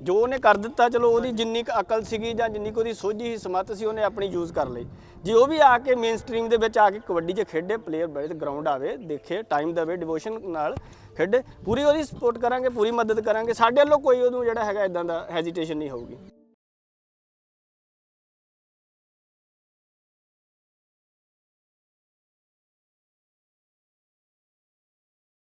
ਜੋ ਉਹਨੇ ਕਰ ਦਿੱਤਾ, ਚਲੋ ਉਹਦੀ ਜਿੰਨੀ ਕੁ ਅਕਲ ਸੀਗੀ ਜਾਂ ਜਿੰਨੀ ਕੁ ਉਹਦੀ ਸੋਝੀ ਸੀ ਸਮੱਤ ਸੀ, ਉਹਨੇ ਆਪਣੀ ਯੂਜ਼ ਕਰ ਲਈ। ਜੇ ਉਹ ਵੀ ਆ ਕੇ ਮੇਨ ਸਟ੍ਰੀਮ ਦੇ ਵਿੱਚ ਆ ਕੇ ਕਬੱਡੀ 'ਚ ਖੇਡੇ ਪਲੇਅਰ ਬੜੇ ਗਰਾਊਂਡ ਆਵੇ, ਦੇਖੇ ਟਾਈਮ ਦੇਵੇ ਡਿਵੋਸ਼ਨ ਨਾਲ ਖੇਡੇ, ਪੂਰੀ ਉਹਦੀ ਸਪੋਰਟ ਕਰਾਂਗੇ, ਪੂਰੀ ਮਦਦ ਕਰਾਂਗੇ, ਸਾਡੇ ਵੱਲੋਂ ਕੋਈ ਉਹਨੂੰ ਜਿਹੜਾ ਹੈਗਾ ਇਦਾਂ ਦਾ ਹੈਜ਼ਿਟੇਸ਼ਨ ਨਹੀਂ ਹੋਊਗੀ।